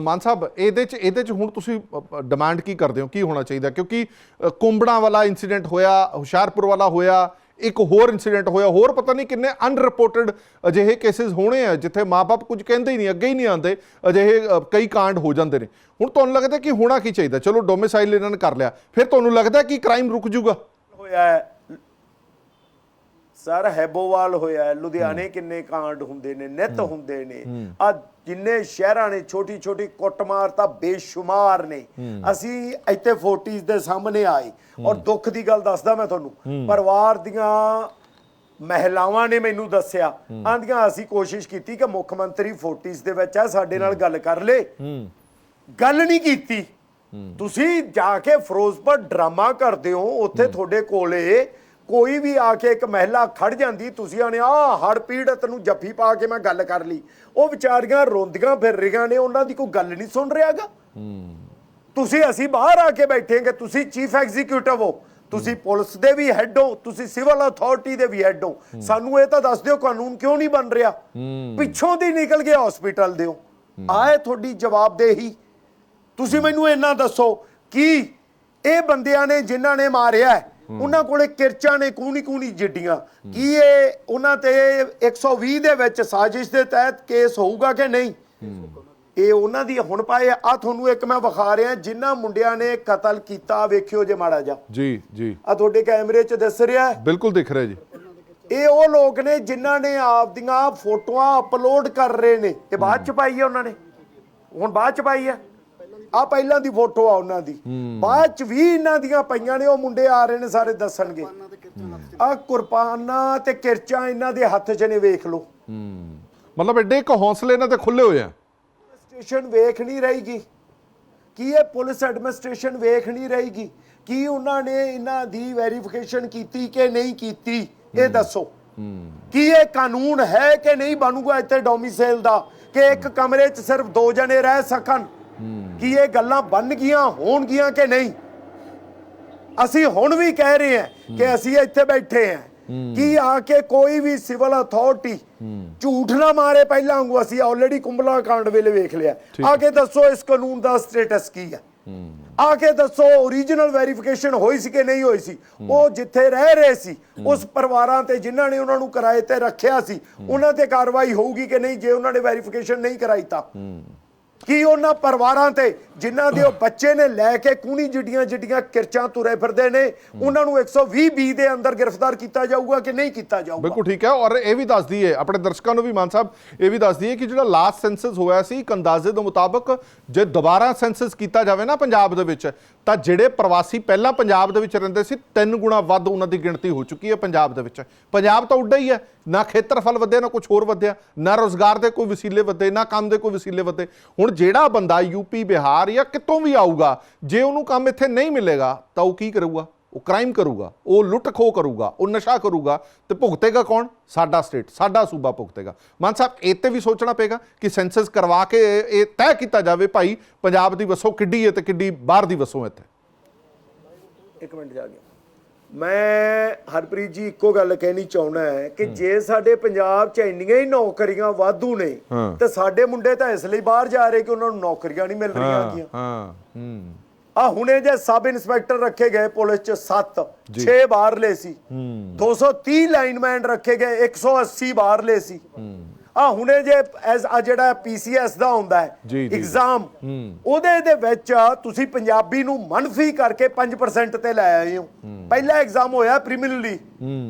ਮਾਨ ਸਾਹਿਬ ਇਹਦੇ ਚ ਇਹਦੇ ਚ ਹੁਣ ਤੁਸੀਂ ਡਿਮਾਂਡ ਕੀ ਕਰਦੇ ਹੋ? ਕੀ ਹੋਣਾ ਚਾਹੀਦਾ? ਕਿਉਂਕਿ ਅ, ਕੁੰਬੜਾਂ ਵਾਲਾ ਇਨਸੀਡੈਂਟ ਹੋਇਆ ਹੁਸ਼ਿਆਰਪੁਰ ਵਾਲਾ ਹੋਇਆ ਇੱਕ ਹੋਰ ਇਨਸੀਡੈਂਟ ਹੋਇਆ ਹੋਰ ਪਤਾ ਨਹੀਂ ਕਿੰਨੇ ਅਨਰਿਪੋਰਟਡ ਅਜਿਹੇ ਕੇਸਿਸ ਹੋਣੇ ਆ ਜਿੱਥੇ ਮਾਪੇ ਕੁਝ ਕਹਿੰਦੇ ਹੀ ਨਹੀਂ ਅੱਗੇ ਹੀ ਨਹੀਂ ਆਉਂਦੇ ਅਜਿਹੇ ਕਈ ਕਾਂਡ ਹੋ ਜਾਂਦੇ ਨੇ। ਹੁਣ ਤੁਹਾਨੂੰ ਲੱਗਦਾ ਕਿ ਹੋਣਾ ਕੀ ਚਾਹੀਦਾ? ਚਲੋ ਡੋਮਿਸਾਈਲ ਇਹਨਾਂ ਨੇ ਕਰ ਲਿਆ। ਫਿਰ ਤੁਹਾਨੂੰ ਲੱਗਦਾ ਕਿ ਕ੍ਰਾਈਮ ਰੁਕ ਜੂਗਾ ਹੋਇਆ ਹੈ। ਸਰ ਹੈਬੋਵਾਲ ਹੋਇਆ ਹੈ। ਲੁਧਿਆਣੇ ਕਿੰਨੇ ਕਾਂਡ ਹੁੰਦੇ ਨੇ ਨਿਤ ਹੁੰਦੇ ਨੇ। ਆ ਜਿੰਨੇ ਸ਼ਹਿਰਾਂ ਨੇ ਛੋਟੀ ਛੋਟੀ ਕੁੱਟਮਾਰ ਤਾਂ ਬੇਸ਼ੁਮਾਰ ਨੇ। ਅਸੀਂ ਇੱਥੇ 40s ਦੇ ਸਾਹਮਣੇ ਆਏ। ਔਰ ਦੁੱਖ ਦੀ ਗੱਲ ਦੱਸਦਾ ਮੈਂ ਤੁਹਾਨੂੰ। ਪਰਿਵਾਰ ਦੀਆਂ ਮਹਿਲਾਵਾਂ ਨੇ ਮੈਨੂੰ ਦੱਸਿਆ। ਆਂਦੀਆਂ ਅਸੀਂ ਕੋਸ਼ਿਸ਼ ਕੀਤੀ ਕਿ ਮੁੱਖ ਮੰਤਰੀ 40s ਦੇ ਵਿੱਚ ਆ ਸਾਡੇ ਨਾਲ ਗੱਲ ਕਰ ਲੇ। ਗੱਲ ਨਹੀਂ ਕੀਤੀ। ਤੁਸੀਂ ਜਾ ਕੇ ਫਿਰੋਜ਼ਪੁਰ ਡਰਾਮਾ ਕਰਦੇ ਹੋ ਉੱਥੇ ਤੁਹਾਡੇ ਕੋਲੇ ਕੋਈ ਵੀ ਆ ਕੇ ਇੱਕ ਮਹਿਲਾ ਖੜ ਜਾਂਦੀ ਤੁਸੀਂ ਆਣੇ ਆ ਹੜ ਪੀੜਤ ਨੂੰ ਜੱਫੀ ਪਾ ਕੇ ਮੈਂ ਗੱਲ ਕਰ ਲਈ। ਉਹ ਵਿਚਾਰੀਆਂ ਰੋਂਦੀਆਂ ਫਿਰ ਰਹੀਆਂ ਨੇ ਉਹਨਾਂ ਦੀ ਕੋਈ ਗੱਲ ਨਹੀਂ ਸੁਣ ਰਿਹਾਗਾ ਤੁਸੀਂ ਅਸੀਂ ਬਾਹਰ ਆ ਕੇ ਬੈਠੇ ਹਾਂ ਕਿ ਤੁਸੀਂ ਚੀਫ ਐਗਜ਼ੀਕਿਊਟਿਵ ਹੋ ਤੁਸੀਂ ਪੁਲਿਸ ਦੇ ਵੀ ਹੈੱਡ ਹੋ ਤੁਸੀਂ ਸਿਵਲ ਅਥਾਰਟੀ ਦੇ ਵੀ ਹੈੱਡ ਹੋ। ਸਾਨੂੰ ਇਹ ਤਾਂ ਦੱਸ ਦਿਓ ਕਾਨੂੰਨ ਕਿਉਂ ਨਹੀਂ ਬਣ ਰਿਹਾ? ਪਿੱਛੋਂ ਦੀ ਨਿਕਲ ਕੇ ਹਸਪੀਟਲ ਦਿਓ। ਆਏ ਤੁਹਾਡੀ ਜਵਾਬਦੇਹੀ। ਤੁਸੀਂ ਮੈਨੂੰ ਇੰਨਾ ਦੱਸੋ ਕਿ ਇਹ ਬੰਦਿਆਂ ਨੇ ਜਿਨ੍ਹਾਂ ਨੇ ਮਾਰਿਆ ਹੈ, ਉਹਨਾਂ ਕੋਲੇ ਕਿਰਚਾਂ ਨੇ ਕੂਣੀ ਕੂਣੀ ਜਿੱਡੀਆਂ। ਕੀ ਇਹ ਉਹਨਾਂ ਤੇ 120 ਦੇ ਵਿੱਚ ਸਾਜ਼ਿਸ਼ ਦੇ ਤਹਿਤ ਕੇਸ ਹੋਊਗਾ ਕਿ ਨਹੀਂ? ਇਹ ਉਹਨਾਂ ਦੀ ਹੁਣ ਪਾਏ ਆ। ਤੁਹਾਨੂੰ ਇੱਕ ਮੈਂ ਵਿਖਾ ਰਿਹਾ ਜਿਨ੍ਹਾਂ ਮੁੰਡਿਆਂ ਨੇ ਕਤਲ ਕੀਤਾ ਵੇਖਿਓ ਜੇ ਮਾੜਾ ਜਾ ਜੀ ਜੀ। ਆ ਤੁਹਾਡੇ ਕੈਮਰੇ 'ਚ ਦਿਸ ਰਿਹਾ ਹੈ। ਬਿਲਕੁਲ ਦਿਖ ਰਿਹਾ ਜੀ। ਇਹ ਉਹ ਲੋਕ ਨੇ ਜਿਨ੍ਹਾਂ ਨੇ ਆਪਦੀਆਂ ਫੋਟੋਆਂ ਅਪਲੋਡ ਕਰ ਰਹੇ ਨੇ। ਇਹ ਬਾਅਦ ਚ ਪਾਈ ਹੈ ਉਹਨਾਂ ਨੇ? ਹੁਣ ਬਾਅਦ ਚ ਪਾਈ ਹੈ ਆ ਪਹਿਲਾਂ ਦੀ ਫੋਟੋ ਆ ਉਹਨਾਂ ਦੀ। ਬਾਅਦ ਚ ਵੀ ਇਹਨਾਂ ਦੀਆਂ ਪਈਆਂ ਨੇ ਉਹ ਮੁੰਡੇ ਆ ਰਹੇ ਨੇ ਸਾਰੇ ਦੱਸਣਗੇ। ਆ ਕੁਰਬਾਨਾ ਤੇ ਕਿਰਚਾਂ ਇਹਨਾਂ ਦੇ ਹੱਥ 'ਚ ਨੇ ਵੇਖ ਲਓ। ਹੂੰ। ਮਤਲਬ ਐਡੇ ਇੱਕ ਹੌਸਲੇ ਇਹਨਾਂ ਤੇ ਖੁੱਲੇ ਹੋਏ ਆ। ਐਡਮਿਨਿਸਟ੍ਰੇਸ਼ਨ ਵੇਖ ਨਹੀਂ ਰਹੀਗੀ। ਕੀ ਇਹ ਪੁਲਿਸ ਐਡਮਿਨਿਸਟ੍ਰੇਸ਼ਨ ਵੇਖ ਨਹੀਂ ਰਹੀਗੀ? ਕੀ ਉਹਨਾਂ ਨੇ ਇਹਨਾਂ ਦੀ ਵੈਰੀਫਿਕੇਸ਼ਨ ਕੀਤੀ ਕਿ ਨਹੀਂ ਕੀਤੀ? ਇਹ ਦੱਸੋ। ਕੀ ਇਹ ਕਾਨੂੰਨ ਹੈ ਕਿ ਨਹੀਂ ਬਣੂਗਾ ਇੱਥੇ ਡੋਮਿਸਾਈਲ ਦਾ? ਕਿ ਇੱਕ ਕਮਰੇ 'ਚ ਸਿਰਫ ਦੋ ਜਣੇ ਰਹਿ ਸਕਣ? ਕੀ ਇਹ ਗੱਲਾਂ ਬਣ ਗਈਆਂ ਹੋਣਗੀਆਂ ਕਿ ਨਹੀਂ? ਅਸੀਂ ਹੁਣ ਵੀ ਕਹਿ ਰਹੇ ਹਾਂ ਕਿ ਅਸੀਂ ਇੱਥੇ ਬੈਠੇ ਹਾਂ। ਕਿ ਆ ਕੇ ਕੋਈ ਵੀ ਸਿਵਲ ਅਥਾਰਟੀ ਝੂਠ ਨਾ ਮਾਰੇ ਪਹਿਲਾਂ ਵਾਂਗੂ ਅਸੀਂ ਆਲਰੇਡੀ ਕੁੰਬਲਾ ਕਾਂਡ ਵੇਲੇ ਵੇਖ ਲਿਆ। ਆ ਕੇ ਦੱਸੋ ਇਸ ਕਾਨੂੰਨ ਦਾ ਸਟੇਟਸ ਕੀ ਹੈ। ਆ ਕੇ ਦੱਸੋ ਓਰੀਜਨਲ ਵੈਰੀਫਿਕੇਸ਼ਨ ਹੋਈ ਸੀ ਕਿ ਨਹੀਂ ਹੋਈ ਸੀ? ਉਹ ਜਿੱਥੇ ਰਹਿ ਰਹੇ ਸੀ ਉਸ ਪਰਿਵਾਰਾਂ ਤੇ ਜਿਨ੍ਹਾਂ ਨੇ ਉਹਨਾਂ ਨੂੰ ਕਿਰਾਏ ਤੇ ਰੱਖਿਆ ਸੀ ਉਹਨਾਂ ਤੇ ਕਾਰਵਾਈ ਹੋਊਗੀ ਕਿ ਨਹੀਂ ਜੇ ਉਹਨਾਂ ਨੇ ਵੈਰੀਫਿਕੇਸ਼ਨ ਨਹੀਂ ਕਰਾਈ ਤਾਂ? ਕੀ ਉਹਨਾਂ ਪਰਿਵਾਰਾਂ ਤੇ ਜਿਨ੍ਹਾਂ ਦੇ ਉਹ ਬੱਚੇ ਨੇ ਲੈ ਕੇ ਕੂਣੀ ਜਿੱਡੀਆਂ ਜਿੱਡੀਆਂ ਕਿਰਚਾਂ ਤੁਰੇ ਫਿਰਦੇ ਨੇ, ਉਹਨਾਂ ਨੂੰ 120 ਬੀ ਦੇ ਅੰਦਰ ਗ੍ਰਿਫਤਾਰ ਕੀਤਾ ਜਾਊਗਾ ਕਿ ਨਹੀਂ ਕੀਤਾ ਜਾਊਗਾ? ਬਿਲਕੁਲ ਠੀਕ ਹੈ, ਔਰ ਇਹ ਵੀ ਦੱਸ ਦਈਏ, ਆਪਣੇ ਦਰਸ਼ਕਾਂ ਨੂੰ ਵੀ ਮਾਨ ਸਾਹਿਬ, ਇਹ ਵੀ ਦੱਸ ਦਈਏ ਕਿ ਜਿਹੜਾ ਲਾਸਟ ਸੈਂਸਸ ਹੋਇਆ ਸੀ, ਇੱਕ ਅੰਦਾਜ਼ੇ ਦੇ ਮੁਤਾਬਕ ਜੇ ਦੁਬਾਰਾ ਸੈਂਸਸ ਕੀਤਾ ਜਾਵੇ ਨਾ ਪੰਜਾਬ ਦੇ ਵਿੱਚ, ਤਾਂ ਜਿਹੜੇ ਪ੍ਰਵਾਸੀ ਪਹਿਲਾਂ ਪੰਜਾਬ ਦੇ ਵਿੱਚ ਰਹਿੰਦੇ ਸੀ, ਤਿੰਨ ਗੁਣਾ ਵੱਧ ਉਹਨਾਂ ਦੀ ਗਿਣਤੀ ਹੋ ਚੁੱਕੀ ਹੈ ਪੰਜਾਬ ਦੇ ਵਿੱਚ। ਪੰਜਾਬ ਤਾਂ ਉੱਡਾ ਹੀ ਹੈ, ਨਾ ਖੇਤਰਫਲ ਵਧਿਆ, ਨਾ ਕੁਝ ਹੋਰ ਵਧਿਆ, ਨਾ ਰੋਜ਼ਗਾਰ ਦੇ ਕੋਈ ਵਸੀਲੇ ਵਧੇ, ਨਾ ਕੰਮ ਦੇ ਕੋਈ ਵਸੀਲੇ ਵਧੇ। ਹੁਣ ਜਿਹੜਾ ਬੰਦਾ ਯੂਪੀ ਬਿਹਾਰ ਜਾਂ ਕਿਤੋਂ ਵੀ ਆਊਗਾ, ਜੇ ਉਹਨੂੰ ਕੰਮ ਇੱਥੇ ਨਹੀਂ ਮਿਲੇਗਾ, ਤਾਂ ਉਹ ਕੀ ਕਰੂਗਾ? ਉਹ ਕ੍ਰਾਈਮ ਕਰੂਗਾ, ਉਹ ਲੁੱਟ ਖੋਹ ਕਰੂਗਾ, ਉਹ ਨਸ਼ਾ ਕਰੂਗਾ, ਤੇ ਭੁਗਤੇਗਾ ਕੌਣ? ਸਾਡਾ ਸਟੇਟ ਸਾਡਾ ਸੂਬਾ ਭੁਗਤੇਗਾ। ਮਾਨ ਸਾਹਿਬ, ਇਹ ਤੇ ਵੀ ਸੋਚਣਾ ਪਏਗਾ ਕਿ ਸੈਂਸਸ ਕਰਵਾ ਕੇ ਇਹ- ਤੈਅ ਕੀਤਾ ਜਾਵੇ ਭਾਈ, ਪੰਜਾਬ ਦੀ ਵਸੋਂ ਕਿੱਡੀ ਹੈ ਤੇ ਕਿੱਡੀ ਬਾਹਰ ਦੀ ਵਸੋਂ ਇੱਥੇ। ਇੱਕ ਮਿੰਟ ਜਾ ਗਿਆ ਮੈਂ ਹਰਪ੍ਰੀਤ ਜੀ ਇੱਕੋ ਗੱਲ ਕਹਿਣੀ ਚਾਹੁੰਦਾ ਹੈ ਕਿ ਜੇ ਸਾਡੇ ਪੰਜਾਬ 'ਚ ਇੰਨੀਆਂ ਹੀ ਨੌਕਰੀਆਂ ਵਾਧੂ ਨੇ ਹਾਂ। ਤੇ ਸਾਡੇ ਮੁੰਡੇ ਤਾਂ ਇਸ ਲਈ ਬਾਹਰ ਜਾ ਰਹੇ ਕਿ ਉਹਨਾਂ ਨੂੰ ਨੌਕਰੀਆਂ ਨਹੀਂ ਮਿਲ ਰਹੀਆਂ ਹੈਗੀਆਂ। ਹਾਂ ਹੂੰ। ਆ ਹੁਣੇ ਜੇ ਸਬ ਇੰਸਪੈਕਟਰ ਰੱਖੇ ਗਏ ਪੁਲਿਸ 'ਚ 7 ਜੀ। 6 ਬਾਹਰਲੇ ਸੀ। 230 ਲਾਈਨਮੈਨ ਰੱਖੇ ਗਏ 180 ਬਾਹਰਲੇ ਸੀ। ਆ ਹੁਣੇ ਜੇ ਐਸ ਆ ਜਿਹੜਾ ਪੀਸੀਐਸ ਦਾ ਹੁੰਦਾ ਹੈ। ਐਗਜ਼ਾਮ ਉਹਦੇ ਦੇ ਵਿੱਚ ਤੁਸੀਂ ਪੰਜਾਬੀ ਨੂੰ ਮੰਨਫੀ ਕਰਕੇ 5% ਤੇ ਲੈ ਆਏ ਹੋ। ਪਹਿਲਾ ਐਗਜ਼ਾਮ ਹੋਇਆ ਪ੍ਰੀਮਿਨਰੀ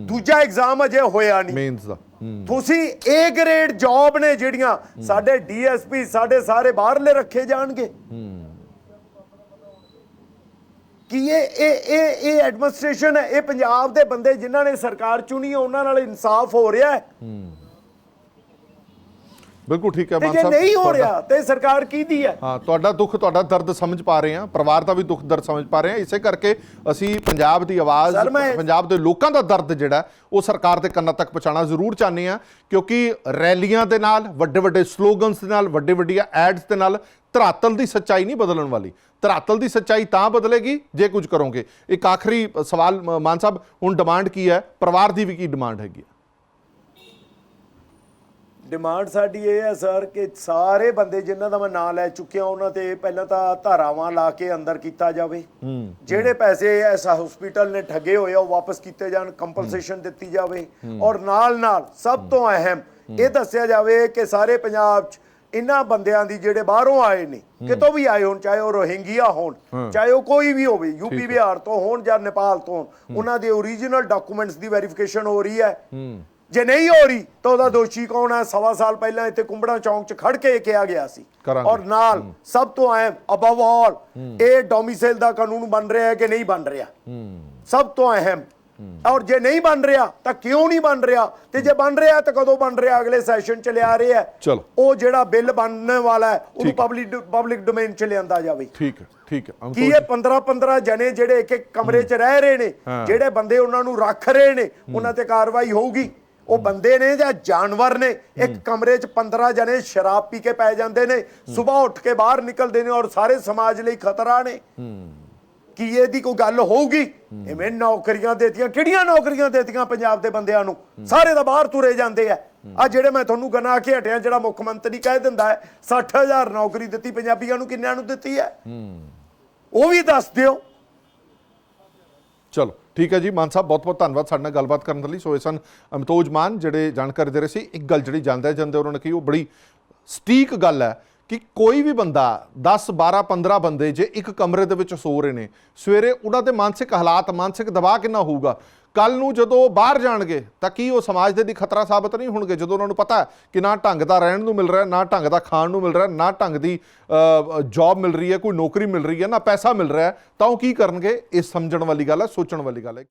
ਦੂਜਾ ਐਗਜ਼ਾਮ ਅਜੇ ਹੋਇਆ ਨਹੀਂ। ਮੇਨਸ ਦਾ। ਤੁਸੀਂ ਏ ਗ੍ਰੇਡ ਜੌਬ ਨੇ ਜਿਹੜੀਆਂ ਸਾਡੇ ਡੀਐਸਪੀ ਸਾਡੇ ਸਾਰੇ ਬਾਹਰਲੇ ਰੱਖੇ ਜਾਣਗੇ। ਕੀ ਇਹ ਇਹ ਇਹ ਇਹ ਐਡਮਿਨਿਸਟ੍ਰੇਸ਼ਨ ਹੈ ਇਹ ਪੰਜਾਬ ਦੇ ਬੰਦੇ ਜਿਨ੍ਹਾਂ ਨੇ ਸਰਕਾਰ ਚੁਣੀ ਹੈ ਉਹਨਾਂ ਨਾਲ ਇਨਸਾਫ ਹੋ ਰਿਹਾ ਹੈ। ਬਿਲਕੁਲ ਠੀਕ ਹੈ ਤੇ ਮਾਨ ਜੇ ਸਾਹਿਬ ਨਹੀਂ ਹੋ ਤੁਹਾਡਾ- ਰਿਹਾ ਤੇ ਸਰਕਾਰ ਕਿਹਦੀ ਹੈ? ਹਾਂ ਤੁਹਾਡਾ ਦੁੱਖ ਤੁਹਾਡਾ ਦਰਦ ਸਮਝ ਪਾ ਰਹੇ ਹਾਂ ਪਰਿਵਾਰ ਦਾ ਵੀ ਦੁੱਖ ਦਰਦ ਸਮਝ ਪਾ ਰਹੇ ਹਾਂ। ਇਸੇ ਕਰਕੇ ਅਸੀਂ ਪੰਜਾਬ ਦੀ ਆਵਾਜ਼ ਸਰ, ਮੈਂ- ਪੰਜਾਬ ਦੇ ਲੋਕਾਂ ਦਾ ਦਰਦ ਜਿਹੜਾ ਉਹ ਸਰਕਾਰ ਦੇ ਕੰਨਾਂ ਤੱਕ ਪਹੁੰਚਾਉਣਾ ਜ਼ਰੂਰ ਚਾਹੁੰਦੇ ਹਾਂ ਕਿਉਂਕਿ ਰੈਲੀਆਂ ਦੇ ਨਾਲ ਵੱਡੇ ਵੱਡੇ ਸਲੋਗਨਸ ਦੇ ਨਾਲ ਵੱਡੇ ਵੱਡੀਆਂ ਐਡਸ ਦੇ ਨਾਲ ਧਰਾਤਲ ਦੀ ਸੱਚਾਈ ਨਹੀਂ ਬਦਲਣ ਵਾਲੀ। ਧਰਾਤਲ ਦੀ ਸੱਚਾਈ ਤਾਂ ਬਦਲੇਗੀ ਜੇ ਕੁਝ ਕਰੋਗੇ। ਇੱਕ ਆਖਰੀ ਸਵਾਲ ਮ- ਮਾਨ ਸਾਹਿਬ ਹੁਣ ਡਿਮਾਂਡ ਕੀ ਹੈ? ਪਰਿਵਾਰ ਦੀ ਵੀ ਕੀ ਡਿਮਾਂਡ ਹੈਗੀ ਹੈ? ਡਿਮਾਂਡ ਸਾਡੀ ਇਹ ਹੈ ਸਰ ਕਿ ਸਾਰੇ ਬੰਦੇ ਜਿਨ੍ਹਾਂ ਦਾ ਮੈਂ ਨਾਂ ਲੈ ਚੁੱਕਿਆ ਉਹਨਾਂ ਤੇ ਪਹਿਲਾਂ ਤਾਂ ਧਾਰਾਵਾਂ ਲਾ ਕੇ ਅੰਦਰ ਕੀਤਾ ਜਾਵੇ। ਜਿਹੜੇ ਪੈਸੇ ਇਸ ਹਸਪੀਟਲ ਨੇ ਠੱਗੇ ਹੋਏ ਆ ਉਹ ਵਾਪਸ ਕੀਤੇ ਜਾਣ ਕੰਪਨਸੇਸ਼ਨ ਦਿੱਤੀ ਜਾਵੇ। ਔਰ ਨਾਲ ਨਾਲ ਸਭ ਤੋਂ ਅਹਿਮ ਇਹ ਦੱਸਿਆ ਜਾਵੇ ਕਿ ਸਾਰੇ ਪੰਜਾਬ 'ਚ ਇਹਨਾਂ ਬੰਦਿਆਂ ਦੀ ਜਿਹੜੇ ਬਾਹਰੋਂ ਆਏ ਨੇ ਕਿਤੋਂ ਵੀ ਆਏ ਹੋਣ ਚਾਹੇ ਉਹ ਰੋਹਿੰਗੀਆ ਹੋਣ ਚਾਹੇ ਉਹ ਕੋਈ ਵੀ ਹੋਵੇ ਯੂਪੀ ਬਿਹਾਰ ਤੋਂ ਹੋਣ ਜਾਂ ਨੇਪਾਲ ਤੋਂ ਉਹਨਾਂ ਦੇ ਓਰੀਜਨਲ ਡਾਕੂਮੈਂਟਸ ਦੀ ਵੈਰੀਫਿਕੇਸ਼ਨ ਹੋ ਰਹੀ ਹੈ। ਜੇ ਨਹੀਂ ਹੋ ਰਹੀ ਤਾਂ ਉਹਦਾ ਦੋਸ਼ੀ ਕੌਣ ਹੈ ਸਵਾ ਸਾਲ ਪਹਿਲਾਂ ਇੱਥੇ ਕੁੰਬੜਾ ਚੌਂਕ 'ਚ ਖੜ ਕੇ ਕਿਹਾ ਗਿਆ ਸੀ। ਕਰਾਂਗੇ। ਔਰ ਨਾਲ ਸਭ ਤੋਂ ਅਹਿਮ ਅਬਵ ਆਲ ਇਹ ਡੋਮਿਸਾਈਲ ਦਾ ਕਾਨੂੰਨ ਬਣ ਰਿਹਾ ਹੈ ਕਿ ਨਹੀਂ ਬਣ ਰਿਹਾ? ਸਭ ਤੋਂ ਅਹਿਮ। ਔਰ ਜੇ ਨਹੀਂ ਬਣ ਰਿਹਾ ਤਾਂ ਕਿਉਂ ਨਹੀਂ ਬਣ ਰਿਹਾ? ਤੇ ਜੇ ਬਣ ਰਿਹਾ ਤਾਂ ਕਦੋਂ ਬਣ ਰਿਹਾ? ਅਗਲੇ ਸੈਸ਼ਨ ਚ ਲਿਆ ਰਿਹਾ ਹੈ। ਚਲੋ। ਉਹ ਜਿਹੜਾ ਬਿੱਲ ਬਣਨ ਵਾਲਾ ਹੈ ਉਹਨੂੰ ਠੀਕ ਹੈ। ਪਬਲਿਕ ਪਬਲਿਕ ਡੋਮੇਨ ਚ ਲਿਆਂਦਾ ਜਾਵੇ। ਠੀਕ ਹੈ ਠੀਕ ਹੈ। ਕੀ ਇਹ 15 15 ਜਣੇ ਜਿਹੜੇ ਇੱਕ ਇੱਕ ਕਮਰੇ 'ਚ ਰਹਿ ਰਹੇ ਨੇ ਹਾਂ। ਜਿਹੜੇ ਬੰਦੇ ਉਹਨਾਂ ਨੂੰ ਰੱਖ ਰਹੇ ਨੇ ਉਹਨਾਂ ਤੇ ਕਾਰਵਾਈ ਹੋਊਗੀ? ਉਹ ਬੰਦੇ ਨੇ ਜਾਂ ਜਾਨਵਰ ਨੇ ਇੱਕ ਕਮਰੇ 'ਚ 15 ਜਣੇ ਸ਼ਰਾਬ ਪੀ ਕੇ ਪੈ ਜਾਂਦੇ ਨੇ ਸਵੇਰ ਉੱਠ ਕੇ ਬਾਹਰ ਨਿਕਲਦੇ ਨੇ ਔਰ ਸਾਰੇ ਸਮਾਜ ਲਈ ਖਤਰਾ ਨੇ। ਕੀ ਇਹਦੀ ਕੋਈ ਗੱਲ ਹੋਊਗੀ? ਐਵੇਂ ਨੌਕਰੀਆਂ ਦੇਤੀਆਂ ਕਿਹੜੀਆਂ ਨੌਕਰੀਆਂ ਦੇਤੀਆਂ ਪੰਜਾਬ ਦੇ ਬੰਦਿਆਂ ਨੂੰ? ਸਾਰੇ ਤਾਂ ਬਾਹਰ ਤੁਰੇ ਜਾਂਦੇ ਆ। ਆ ਜਿਹੜੇ ਮੈਂ ਤੁਹਾਨੂੰ ਗਨਾ ਕੇ ਹਟਿਆ ਜਿਹੜਾ ਮੁੱਖ ਮੰਤਰੀ ਕਹਿ ਦਿੰਦਾ ਹੈ 60000 ਨੌਕਰੀ ਦਿੱਤੀ ਪੰਜਾਬੀਆਂ ਨੂੰ ਕਿੰਨਿਆਂ ਨੂੰ ਦਿੱਤੀ ਹੈ। ਉਹ ਵੀ ਦੱਸ ਦਿਓ। ਚਲੋ, ਠੀਕ ਹੈ ਜੀ। ਮਾਨ ਸਾਹਿਬ ਬਹੁਤ ਬਹੁਤ ਧੰਨਵਾਦ ਸਾਡੇ ਨਾਲ ਗੱਲਬਾਤ ਕਰਨ ਦੇ ਲਈ। ਸੋ ਇਹ ਸਨ ਅਮਿਤੋਜ ਮਾਨ, ਜਿਹੜੇ ਜਾਣਕਾਰੀ ਦੇ ਰਹੇ ਸੀ। ਇੱਕ ਗੱਲ ਜਿਹੜੀ ਜਾਂਦੇ ਜਾਂਦੇ ਉਹਨਾਂ ਨੇ ਕਹੀ ਉਹ ਬੜੀ ਸਟੀਕ ਗੱਲ ਹੈ ਕਿ ਕੋਈ ਵੀ ਬੰਦਾ 10 12 15 ਬੰਦੇ ਜੇ ਇੱਕ ਕਮਰੇ ਦੇ ਵਿੱਚ ਸੋ ਰਹੇ ਨੇ, ਸਵੇਰੇ ਉਹਨਾਂ ਦੇ ਮਾਨਸਿਕ ਹਾਲਾਤ, ਮਾਨਸਿਕ ਦਬਾਅ ਕਿੰਨਾ ਹੋਊਗਾ? ਕੱਲ ਨੂੰ ਜਦੋਂ ਉਹ ਬਾਹਰ ਜਾਣਗੇ, ਤਾਂ ਕੀ ਉਹ ਸਮਾਜ ਦੇ ਲਈ ਖਤਰਾ ਸਾਬਤ ਨਹੀਂ ਹੋਣਗੇ? ਜਦੋਂ ਉਹਨਾਂ ਨੂੰ ਪਤਾ ਕਿ ਨਾ ਢੰਗ ਦਾ ਰਹਿਣ ਨੂੰ ਮਿਲ ਰਿਹਾ, ਨਾ ਢੰਗ ਦਾ ਖਾਣ ਨੂੰ ਮਿਲ ਰਿਹਾ, ਨਾ ਢੰਗ ਦੀ ਜੌਬ ਮਿਲ ਰਹੀ ਹੈ, ਕੋਈ ਨੌਕਰੀ ਮਿਲ ਰਹੀ ਹੈ, ਨਾ ਪੈਸਾ ਮਿਲ ਰਿਹਾ, ਤਾਂ ਉਹ ਕੀ ਕਰਨਗੇ? ਇਹ ਸਮਝਣ ਵਾਲੀ ਗੱਲ ਹੈ, ਸੋਚਣ ਵਾਲੀ ਗੱਲ ਹੈ।